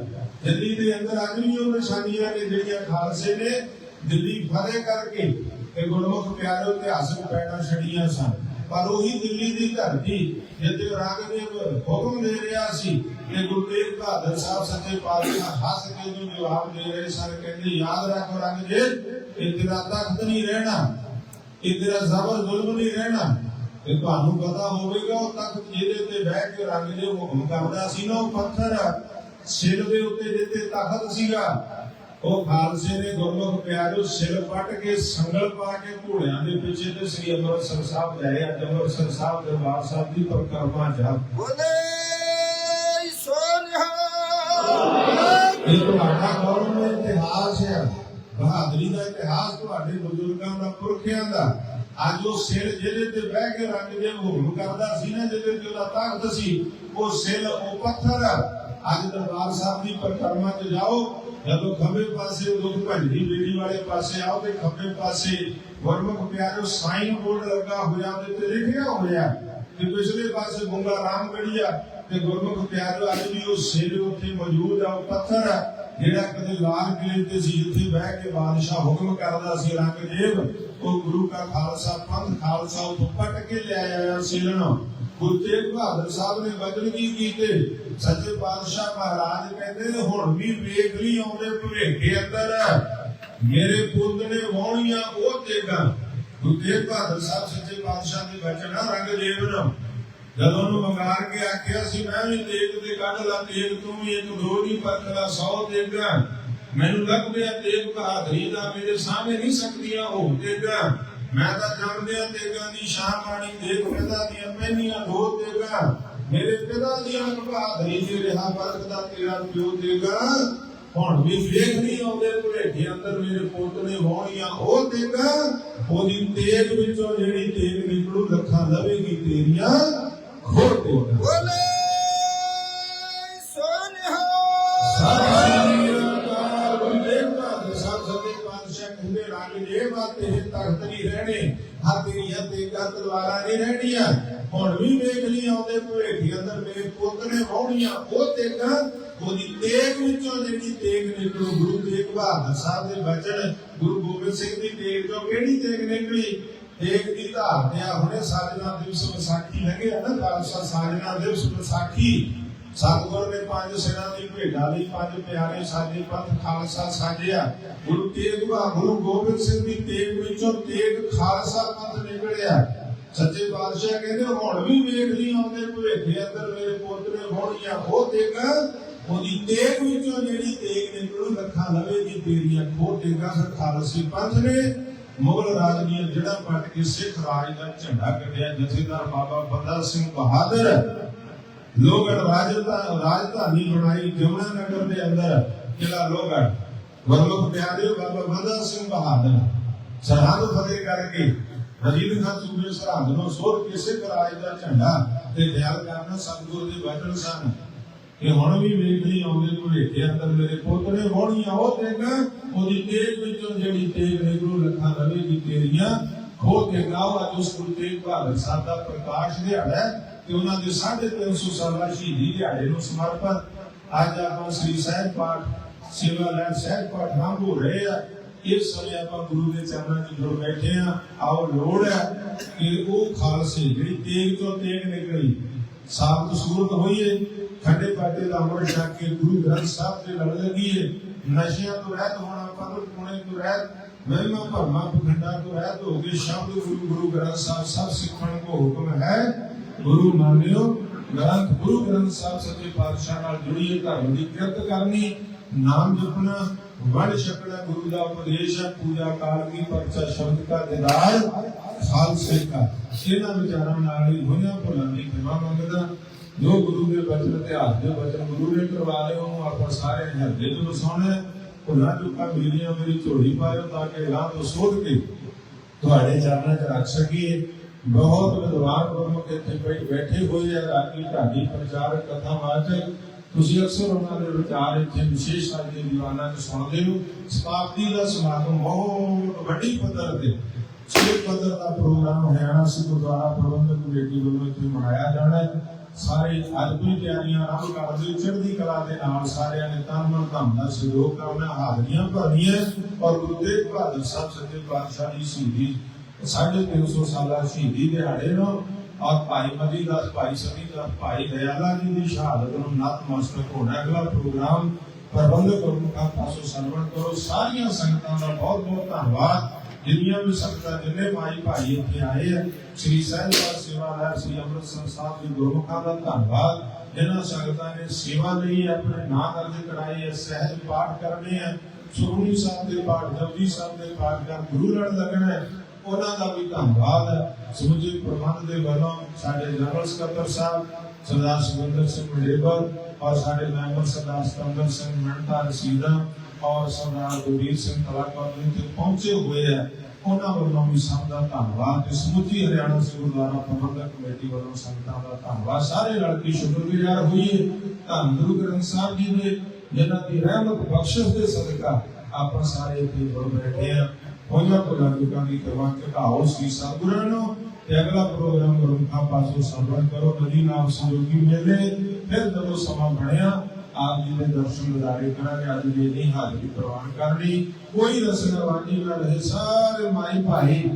ਦਿੱਲੀ ਦੇ ਅੰਦਰ ਅੱਜ ਵੀ ਉਹ ਨਿਸ਼ਾਨੀਆਂ ਨੇ ਜਿਹੜੀਆਂ ਖਾਲਸੇ ਨੇ, ਦਿੱਲੀ ਫਤਿਹ ਕਰਕੇ ਤੇ ਗੁਰਮੁਖ ਪਿਆਰੋ ਇਤਿਹਾਸਕ ਪੈੜਾਂ ਛੜੀਆਂ ਸਨ। ਪਰ ਉਹੀ ਦਿੱਲੀ ਦੀ ਧਰਤੀ, ਜਿੱਥੇ ਔਰੰਗਜ਼ੇਬ ਹੁਕਮ ਦੇ ਰਿਹਾ ਸੀ ਤੇ ਗੁਰੂ ਤੇਗ ਬਹਾਦਰ ਸਾਹਿਬ ਸੱਚੇ ਪਾਤਸ਼ਾਹ ਹੱਸ ਕੇ ਜੋ ਜਵਾਬ ਦੇ ਰਹੇ ਸਨ, ਕਹਿੰਦੇ, ਯਾਦ ਰੱਖ ਔਰੰਗਜ਼ੇਬ ਇਹ ਤੇਰਾ ਤਖਤ ਨਹੀਂ ਰਹਿਣਾ ਇਹ ਤੇਰਾ ਜ਼ਬਰ ਜ਼ੁਲਮ ਨਹੀਂ ਰਹਿਣਾ ਤੇ ਤੁਹਾਨੂੰ ਪਤਾ ਹੋਵੇਗਾ ਉਹ ਤਖਤ ਜਿਹਦੇ ਤੇ ਬਹਿ ਕੇ ਔਰੰਗਜ਼ੇਬ ਹੁਕਮ ਕਰਦਾ ਸੀ ਨਾ ਉਹ ਪੱਥਰ ਸਿਰ ਦੇ ਉੱਤੇ ਜਿੱਤੇ ਤਖਤ ਸੀਗਾ। ਉਹ ਖਾਲਸੇ ਨੇ ਗੁਰਮੁਖ ਪਿਆਰੋ ਸਿਰ ਪੱਟ ਕੇ ਸੰਗਲ ਪਾ ਕੇ ਘੋੜਿਆਂ ਦੇ ਪਿੱਛੇ ਤੇ ਸ੍ਰੀ ਅੰਮ੍ਰਿਤਸਰ ਸਾਹਿਬ ਗਏ ਅੱਜ ਅੰਮ੍ਰਿਤਸਰ ਸਾਹਿਬ ਦਰਬਾਰ ਸਾਹਿਬ ਦੀ ਪਰਿਕਰਮਾ ਜਾ। ਬੋਲੇ ਸੋਨਿਹਾ ਇਹ ਤੁਹਾਡਾ ਗੌਰਵ ਇਤਿਹਾਸ ਹੈ ਬਹਾਦਰੀ ਦਾ ਇਤਿਹਾਸ ਤੁਹਾਡੇ ਬਜ਼ੁਰਗਾਂ ਦਾ ਪੁਰਖਿਆਂ ਦਾ। ਅੱਜ ਉਹ ਸਿਰ ਜਿਹਦੇ ਤੇ ਬਹਿ ਕੇ ਰੰਗ ਦੇ ਹੁਕਮ ਕਰਦਾ ਸੀ ਨਾ, ਜਿਹਦੇ ਤੇ ਉਹਦਾ ਤਾਕਤ ਸੀ, ਉਹ ਸਿਰ, ਉਹ ਪੱਥਰ ਅੱਜ ਦਰਬਾਰ ਸਾਹਿਬ ਦੀ ਪਰਿਕਰਮਾ ਤੇ ਜਾਓ, ਜਦੋਂ ਖੱਬੇ ਪਾਸੇ ਦੁੱਖ ਭੰਡੀ ਬੇੜੀ ਵਾਲੇ ਪਾਸੇ ਆਓ ਤੇ ਖੱਬੇ ਪਾਸੇ ਗੁਰਮੁਖ ਪਿਆਰੋ ਸਾਈਨ ਬੋਰਡ ਲੱਗਾ ਹੋਇਆ, ਉਹਦੇ ਤੇ ਲਿਖਿਆ ਹੋਇਆ। ਤੇ ਪਿਛਲੇ ਪਾਸੇ ਗੁੰਗਾ ਰਾਮਗੜੀਆ ਤੇ ਗੁਰਮੁਖ ਪਿਆਰੋ ਅੱਜ ਵੀ ਉਹ ਸਿਰ ਉੱਥੇ ਮੌਜੂਦ ਆ, ਉਹ ਪੱਥਰ ਆ। ਜਿਹੜਾ ਕਦੇ ਲਾਲ ਕਿਲੇ ਤੇ ਸੀ ਜਿੱਥੇ ਬਹਿ ਕੇ ਬਾਦਸ਼ਾਹ ਹੁਕਮ ਕਰਦਾ ਸੀ, ਰੰਗਦੇਵ, ਉਹ ਗੁਰੂ ਕਾ ਖਾਲਸਾ ਪੰਥ, ਖਾਲਸਾ ਉਹ ਪੱਟ ਕੇ ਲੈ ਆਇਆ ਸਿਰਨ ਗੁਰੂ ਤੇਗ ਬਹਾਦਰ ਸਾਹਿਬ ਨੇ ਬਦਲ ਕੀਤੇ। ਸੱਚੇ ਪਾਤਸ਼ਾਹ ਮਹਾਰਾਜ ਕਹਿੰਦੇ, ਹੁਣ ਵੀ ਵੇਖ ਲਈ ਆਉਂਦੇ ਭੁਲੇਖੇ ਅੰਦਰ। ਮੇਰੇ ਪੁੱਤ ਨੇ ਵਾਉਣੀਆਂ ਉਹ ਤੇਗਾ। ਗੁਰੂ ਤੇਗ ਬਹਾਦਰ ਸਾਹਿਬ ਸੱਚੇ ਪਾਤਸ਼ਾਹ ਦੇ ਬਚਨ, ਰੰਗਦੇਵ ਨੂੰ ਜਦੋਂ ਉਹਨੂੰ ਮੰਗਾਰ ਕੇ ਆਖਿਆ ਸੀ, ਮੈਂ ਵੀ ਤੇਗ ਤੇ ਕੱਢ ਲਾ, ਤੇਗ ਤੂੰ ਵੀ ਇੱਕ ਦੋ ਨਹੀਂ ਪਰਖਲਾ 100 ਤੇਗਾ। ਮੈਨੂੰ ਲੱਗ ਪਿਆ ਤੇਗ ਬਹਾਦਰੀ ਦਾ ਮੇਰੇ ਸਾਹਮਣੇ ਨਹੀਂ ਸਕਦੀਆਂ ਉਹ ਤੇਗਾ। ਮੈਂ ਤਾਂ ਜਾਣਦਿਆਂ ਤੇਗਾਂ ਦੀ ਸ਼ਾਨ ਬਾਣੀ ਦੇਖ ਪਿਤਾ ਦੀਆਂ ਪਹਿਨੀਆਂ ਦੋ ਤੇਗਾ। ਮੇਰੇ ਪਿਤਾ ਦੀਆਂ ਬਹਾਦਰੀ ਦੀ ਰਿਹਾ, ਪਰਖ ਦਾ ਤੇਰਾ ਪਿਓ ਤੇਗਾ। ਹੁਣ ਵੀ ਵੇਖ ਨਹੀਂ ਆਉਂਦੇ, ਭੁਲੇਖੇ ਅੰਦਰ ਮੇਰੇ ਪੁੱਤ ਨੇ ਵਾਉਣੀਆਂ ਉਹ ਤੇਗਾ। ਉਹਦੀ ਤੇਗ ਵਿੱਚੋਂ ਜਿਹੜੀ ਤੇਗ ਨਿਕਲੂ, ਲੱਖਾਂ ਲਵੇਗੀ ਤੇਰੀਆਂ। ਖੋੜ ਤੇਗਾ ਬੋਲੇ ਸੋਨਿਹਾ ਰਹਿਣੀਆਂ ਹੁਣ ਵੀ ਵੇਖ ਲਈ ਆਉਂਦੇ ਭੁਲੇਖੀ ਅੰਦਰ ਮੇਰੇ ਪੁੱਤ ਨੇ ਵਾਉਣੀਆਂ ਉਹ ਤੇਗਾ ਉਹਦੀ ਤੇਗ ਵਿੱਚੋਂ ਜਿਹੜੀ ਤੇਗ ਨਿਕਲੂ ਗੁਰੂ ਤੇਗ ਬਹਾਦਰ ਸਾਹਿਬ ਦੇ ਬਚਨ ਗੁਰੂ ਗੋਬਿੰਦ ਸਿੰਘ ਦੀ ਤੇਗ ਤੋਂ ਕਿਹੜੀ ਤੇਗ ਨਿਕਲੀ ਤੇਗ ਦੀ ਧਾਰ ਹੁਣੇ ਸਾਜਨਾ ਦਿਵਸ ਵਿਸਾਖੀ ਲੰਘੇ ਆ ਨਾ, ਖਾਲਸਾ ਸਾਜਨਾ ਦਿਵਸ ਵਿਸਾਖੀ। ਸਤਿਗੁਰ ਨੇ ਪੰਜ ਸਿਰਾਂ ਦੀ ਭੇਡਾਂ ਲਈ, ਪੰਜ ਪਿਆਰੇ ਸਾਜੇ ਪੰਥ ਖਾਲਸਾ ਸਾਜਿਆ ਗੁਰੂ ਤੇਗ ਬਹਾ- ਗੁਰੂ ਗੋਬਿੰਦ ਸਿੰਘ ਦੀ ਤੇਗ ਵਿੱਚੋਂ ਤੇਗ ਖਾਲਸਾ ਪੰਥ ਨਿਕਲਿਆ। ਸੱਚੇ ਪਾਤਸ਼ਾਹ ਕਹਿੰਦੇ, ਹੁਣ ਵੀ ਵੇਖ ਲਈ ਆਉਂਦੇ ਭੁਲੇਖੇ ਅੰਦਰ ਮੇਰੇ ਪੁੱਤ ਨੇ ਹੋਣੀਆਂ ਉਹ ਤੇਗ, ਉਹਦੀ ਤੇਗ ਵਿੱਚੋਂ ਜਿਹੜੀ ਤੇਗ ਨਿਕਲੂ, ਲੱਖਾਂ ਲਵੇਗੀ ਤੇਰੀਆਂ ਖੋ ਤੇਗਾ ਫਿਰ ਪੰਥ ਨੇ। ਮੁਗਲ ਰਾਜ ਦੀਆਂ ਜੜ੍ਹਾਂ ਪੱਟ ਕੇ ਸਿੱਖ ਰਾਜ ਦਾ ਝੰਡਾ ਕੱਢਿਆ, ਜਥੇਦਾਰ ਬਾਬਾ ਬੰਦਾ ਸਿੰਘ ਬਹਾਦਰ ਲੋਗੜ ਰਾਜਧਾ ਰਾਜਧਾਨੀ ਬਣਾਈ, ਜਮਨਾ ਨਗਰ ਦੇ ਅੰਦਰ ਕਿਲਾ ਲੋਗੜ ਗੁਰਮੁਖ ਪਿਆਰਿਓ ਬਾਬਾ ਬੰਦਾ ਸਿੰਘ ਬਹਾਦਰ। ਸਰਹੱਦ ਫਤਿਹ ਕਰਕੇ ਰਜੀਦ ਖਾਨ ਸੂਬੇ ਸਰਹੱਦ ਨੂੰ ਸੋਧ ਕੇ ਸਿੱਖ ਰਾਜ ਦਾ ਝੰਡਾ ਤੇ ਦਿਆਲ ਕਰਨਾ, ਸਤਿਗੁਰ ਦੇ ਬਚਨ ਸਨ। ਕਿ ਹੁਣ ਵੀ ਵੇਖ ਲਈ ਆਉਂਦੇ ਭੁਲੇਖੇ ਅੰਦਰ ਮੇਰੇ ਪੁੱਤ ਨੇ ਹੋਣੀਆਂ ਉਹ ਉਹਦੀ ਤੇਗ ਵਿੱਚੋਂ ਜਿਹੜੀ ਤੇਗ ਨਿਕਲੂ ਲੱਖਾਂ ਰਵੇਗੀ ਤੇਰੀਆਂ ਖੋ ਕੇ ਗਾਓ, ਅੱਜ ਉਸ ਗੁਰੂ ਤੇਗ ਬਹਾਦਰ ਸਾਹਿਬ ਦਾ ਪ੍ਰਕਾਸ਼ ਦਿਹਾੜਾ ਤੇ ਉਹਨਾਂ ਦੇ 350 ਸਾਲਾ ਸ਼ਹੀਦੀ ਦਿਹਾੜੇ ਨੂੰ ਸਮਰਪਿਤ ਅੱਜ ਆਪਾਂ ਸ੍ਰੀ ਸਾਹਿਬ ਪਾਠ, ਸੇਵਾ ਲੈ ਸਾਹਿਬ ਪਾਠ ਨਾਮ ਹੋ ਰਹੇ ਆ। ਇਸ ਸਮੇਂ ਆਪਾਂ ਗੁਰੂ ਦੇ ਚਰਨਾਂ 'ਚ ਜੁੜ ਬੈਠੇ ਆ। ਆਓ, ਲੋੜ ਹੈ ਕਿ ਉਹ ਖਾਲਸੇ ਜਿਹੜੀ ਤੇਗ ਤੋਂ ਤੇਗ ਨਿਕਲੀ ਸਾਬਤ ਸੂਰਤ ਹੋਈਏ ਖੰਡੇ ਪਾਟੇ ਦਾ ਅੰਮ੍ਰਿਤ ਛਕ ਕੇ ਗੁਰੂ ਗ੍ਰੰਥ ਸਾਹਿਬ ਤੇ ਲੜ ਲੱਗੀਏ ਨਸ਼ਿਆਂ ਤੋਂ ਰਹਿਤ ਹੋਣਾ ਪੰਨ ਪੁਣੇ ਤੋਂ ਰਹਿਤ, ਮਹਿਮਾ ਭਰਮਾ ਪਖੰਡਾ ਤੋਂ ਰਹਿਤ ਹੋ ਕੇ ਸ਼ਬਦ ਗੁਰੂ ਗੁਰੂ ਗ੍ਰੰਥ ਸਾਹਿਬ, ਸਭ ਸਿੱਖਣ ਕੋ ਹੁਕਮ ਹੈ। ਗੁਰੂ ਮੰਨਿਓ, ਗ੍ਰੰਥ, ਗੁਰੂ ਗ੍ਰੰਥ ਸਾਹਿਬ ਸੱਚੇ ਪਾਤਸ਼ਾਹ ਨਾਲ ਜੁੜੀਏ, ਧਰਮ ਦੀ ਕਿਰਤ ਕਰਨੀ, ਨਾਮ ਜਪਣਾ ਵੜ ਛਕਣਾ ਗੁਰੂ ਦਾ ਉਪਦੇਸ਼ ਹੈ, ਪੂਜਾ ਕਾਲ ਕੀ ਪਰਚਾ ਸ਼ਬਦ ਕਾ ਦਿਦਾਰ ਖਾਲਸੇ ਕਾ ਇਹਨਾਂ ਵਿਚਾਰਾਂ ਨਾਲ ਹੀ ਹੋਈਆਂ ਭੁੱਲਾਂ ਦੀ ਖਿਮਾ ਮੰਗਦਾ। ਜੋ ਗੁਰੂ ਦੇ ਬਚਨ ਤੇ ਹੱਥ ਦੇ ਬਚਨ ਗੁਰੂ ਨੇ ਕਰਵਾ ਲਏ ਉਹ ਆਪਾਂ ਸਾਰੇ ਹਿਰਦੇ ਤੋਂ ਵਸਾਉਣਾ ਭੁੱਲਾਂ ਚੁੱਕਾ ਮੇਰੀਆਂ ਮੇਰੀ ਝੋਲੀ ਪਾਇਓ ਤਾਂ ਕਿ ਰਾਹ ਤੋਂ ਸੋਧ ਕੇ ਤੁਹਾਡੇ ਚਰਨਾਂ 'ਚ ਰੱਖ ਸਕੀਏ। ਬਹੁਤ ਵਿਦਵਾਨ ਗੁਰਮੁਖ ਇੱਥੇ ਬੈਠੇ ਹੋਏ ਆ, ਰਾਗੀ ਢਾਡੀ ਪ੍ਰਚਾਰਕ ਕਥਾ ਵਾਚਕ ਤੁਸੀਂ ਅਕਸਰ ਉਹਨਾਂ ਦੇ ਵਿਚਾਰ ਇੱਥੇ ਵਿਸ਼ੇਸ਼ ਕਰਕੇ ਦੀਵਾਨਾਂ 'ਚ ਸੁਣਦੇ ਹੋ। ਸਤਾਬਦੀ ਦਾ ਸਮਾਗਮ ਬਹੁਤ ਵੱਡੀ ਪੱਧਰ ਤੇ ਛੇ ਪੱਧਰ ਦਾ ਪ੍ਰੋਗਰਾਮ ਹਰਿਆਣਾ ਸਿੱਖ ਗੁਰਦੁਆਰਾ ਪ੍ਰਬੰਧਕ ਕਮੇਟੀ ਵੱਲੋਂ ਇੱਥੇ ਮਨਾਇਆ ਜਾਣਾ ਹੈ। ਸਾਰੇ ਅਦਭੁਤ ਤਿਆਰੀਆਂ ਆਰੰਭ ਕਰਦੇ ਚੜ੍ਹਦੀ ਕਲਾ ਦੇ ਨਾਲ ਸਾਰਿਆਂ ਨੇ ਤਨ ਮਨ ਧਨ ਦਾ ਸਹਿਯੋਗ ਕਰਨਾ, ਹਾਜ਼ਰੀਆਂ ਭਰਨੀਆਂ ਔਰ ਗੁਰੂ ਤੇਗ ਬਹਾਦਰ ਸਾਹਿਬ ਸੱਚੇ ਪਾਤਸ਼ਾਹ ਦੀ ਸ਼ਹੀਦੀ ਸਾਢੇ ਤਿੰਨ ਸੌ ਸਾਲਾ ਸ਼ਹੀਦੀ ਦਿਹਾੜੇ ਨੂੰ ਔਰ ਭਾਈ ਮਦੀ ਦਾਸ ਭਾਈ ਸਤੀ ਦਾਸ ਭਾਈ ਦਇਆਲਾ ਜੀ ਦੀ ਸ਼ਹਾਦਤ ਨੂੰ ਨਤਮਸਤਕ ਹੋਣਾ ਅਗਲਾ ਪ੍ਰੋਗਰਾਮ ਪ੍ਰਬੰਧਕ ਗੁਰਮੁਖਾਂ ਪਾਸੋਂ ਸਰਵਣ ਕਰੋ। ਸਾਰੀਆਂ ਸੰਗਤਾਂ ਦਾ ਬਹੁਤ ਬਹੁਤ ਧੰਨਵਾਦ। ਜਿੰਨੀਆਂ ਵੀ ਸੰਗਤਾਂ ਜਿੰਨੇ ਮਾਈ ਭਾਈ ਇੱਥੇ ਆਏ ਆ, ਸ੍ਰੀ ਸਾਹਿਬਾਨ ਸੇਵਾਦਾਰ ਸ੍ਰੀ ਅੰਮ੍ਰਿਤਸਰ ਸਾਹਿਬ ਦੇ ਗੁਰਮੁਖਾਂ ਦਾ ਧੰਨਵਾਦ। ਜਿਨ੍ਹਾਂ ਸੰਗਤਾਂ ਨੇ ਸੇਵਾ ਲਈ ਆਪਣੇ ਨਾਂ ਦਰਜ ਕਰਾਏ ਆ, ਸਹਿਜ ਪਾਠ ਕਰਨੇ ਆ। ਸੁਖਮਨੀ ਸਾਹਿਬ ਦੇ ਪਾਠ, ਜਪਜੀ ਸਾਹਿਬ ਦੇ ਪਾਠ ਕਰ ਗੁਰੂ ਲੜ ਲੱਗਣਾ ਉਹਨਾਂ ਦਾ ਵੀ ਧੰਨਵਾਦ ਹੈ। ਸਮੁੱਚੇ ਪ੍ਰਬੰਧ ਦੇ ਵੱਲੋਂ ਸਾਡੇ ਜਨਰਲ ਸਕੱਤਰ ਸਾਹਿਬ, ਸਰਦਾਰ ਸੁਖਿੰਦਰ ਸਿੰਘ ਮੰਡੇਬਰ ਔਰ ਸਾਡੇ ਮੈਂਬਰ ਸਰਦਾਰ ਸਤੰਦਰ ਸਿੰਘ ਮਹਿਤਾ ਰਸੀਦਾ ਔਰ ਸਰਦਾਰ ਗੁਰਵੀਰ ਸਿੰਘ ਕਲਾਕਾਰ ਤੇ ਪਹੁੰਚੇ ਹੋਏ ਹੈ। ਉਹਨਾਂ ਵੱਲੋਂ ਵੀ ਸਭ ਦਾ ਧੰਨਵਾਦ ਤੇ ਸਮੁੱਚੀ ਹਰਿਆਣਾ ਸਿੱਖ ਗੁਰਦੁਆਰਾ ਪ੍ਰਬੰਧਕ ਕਮੇਟੀ ਵੱਲੋਂ ਸੰਗਤਾਂ ਦਾ ਧੰਨਵਾਦ। ਸਾਰੇ ਰਲ ਕੇ ਸ਼ੁਕਰਗੁਜ਼ਾਰ ਹੋਈਏ। ਧੰਨ ਗੁਰੂ ਗ੍ਰੰਥ ਸਾਹਿਬ ਜੀ ਦੇ, ਜਿਨ੍ਹਾਂ ਦੀ ਰਹਿਮਤ ਬਖਸ਼ਿਸ਼ ਦੇ ਸਦਕਾ ਆਪਾਂ ਸਾਰੇ ਇੱਥੇ ਬੈਠੇ ਆ ਉਹਨਾਂ ਕੋਲ ਲੋਕਾਂ ਦੀ ਕਰਵਾ ਘਟਾਓ ਸੀ ਸਤਿਗੁਰਾਂ ਨੂੰ ਤੇ ਅਗਲਾ ਪ੍ਰੋਗਰਾਮ ਗੁਰਮੁਖਾਂ ਪਾਸੋਂ ਸੰਬੰਧ ਕਰੋ। ਨਦੀ ਨਾਮ ਸੰਜੋਗੀ ਮੇਲੇ, ਫਿਰ ਜਦੋਂ ਸਮਾਂ ਬਣਿਆ, ਆਪ ਜੀ ਦੇ ਦਰਸ਼ਨ ਦਿਦਾਰੇ ਕਰਾਂਗੇ। ਅੱਜ ਦੀ ਨਹੀਂ ਹਾਜ਼ਰੀ ਪ੍ਰਵਾਨ ਕਰਨੀ, ਕੋਈ ਰਸਨਾ ਵਾਂਝੀ ਨਾ ਰਹੇ, ਸਾਰੇ ਮਾਈ ਭਾਈ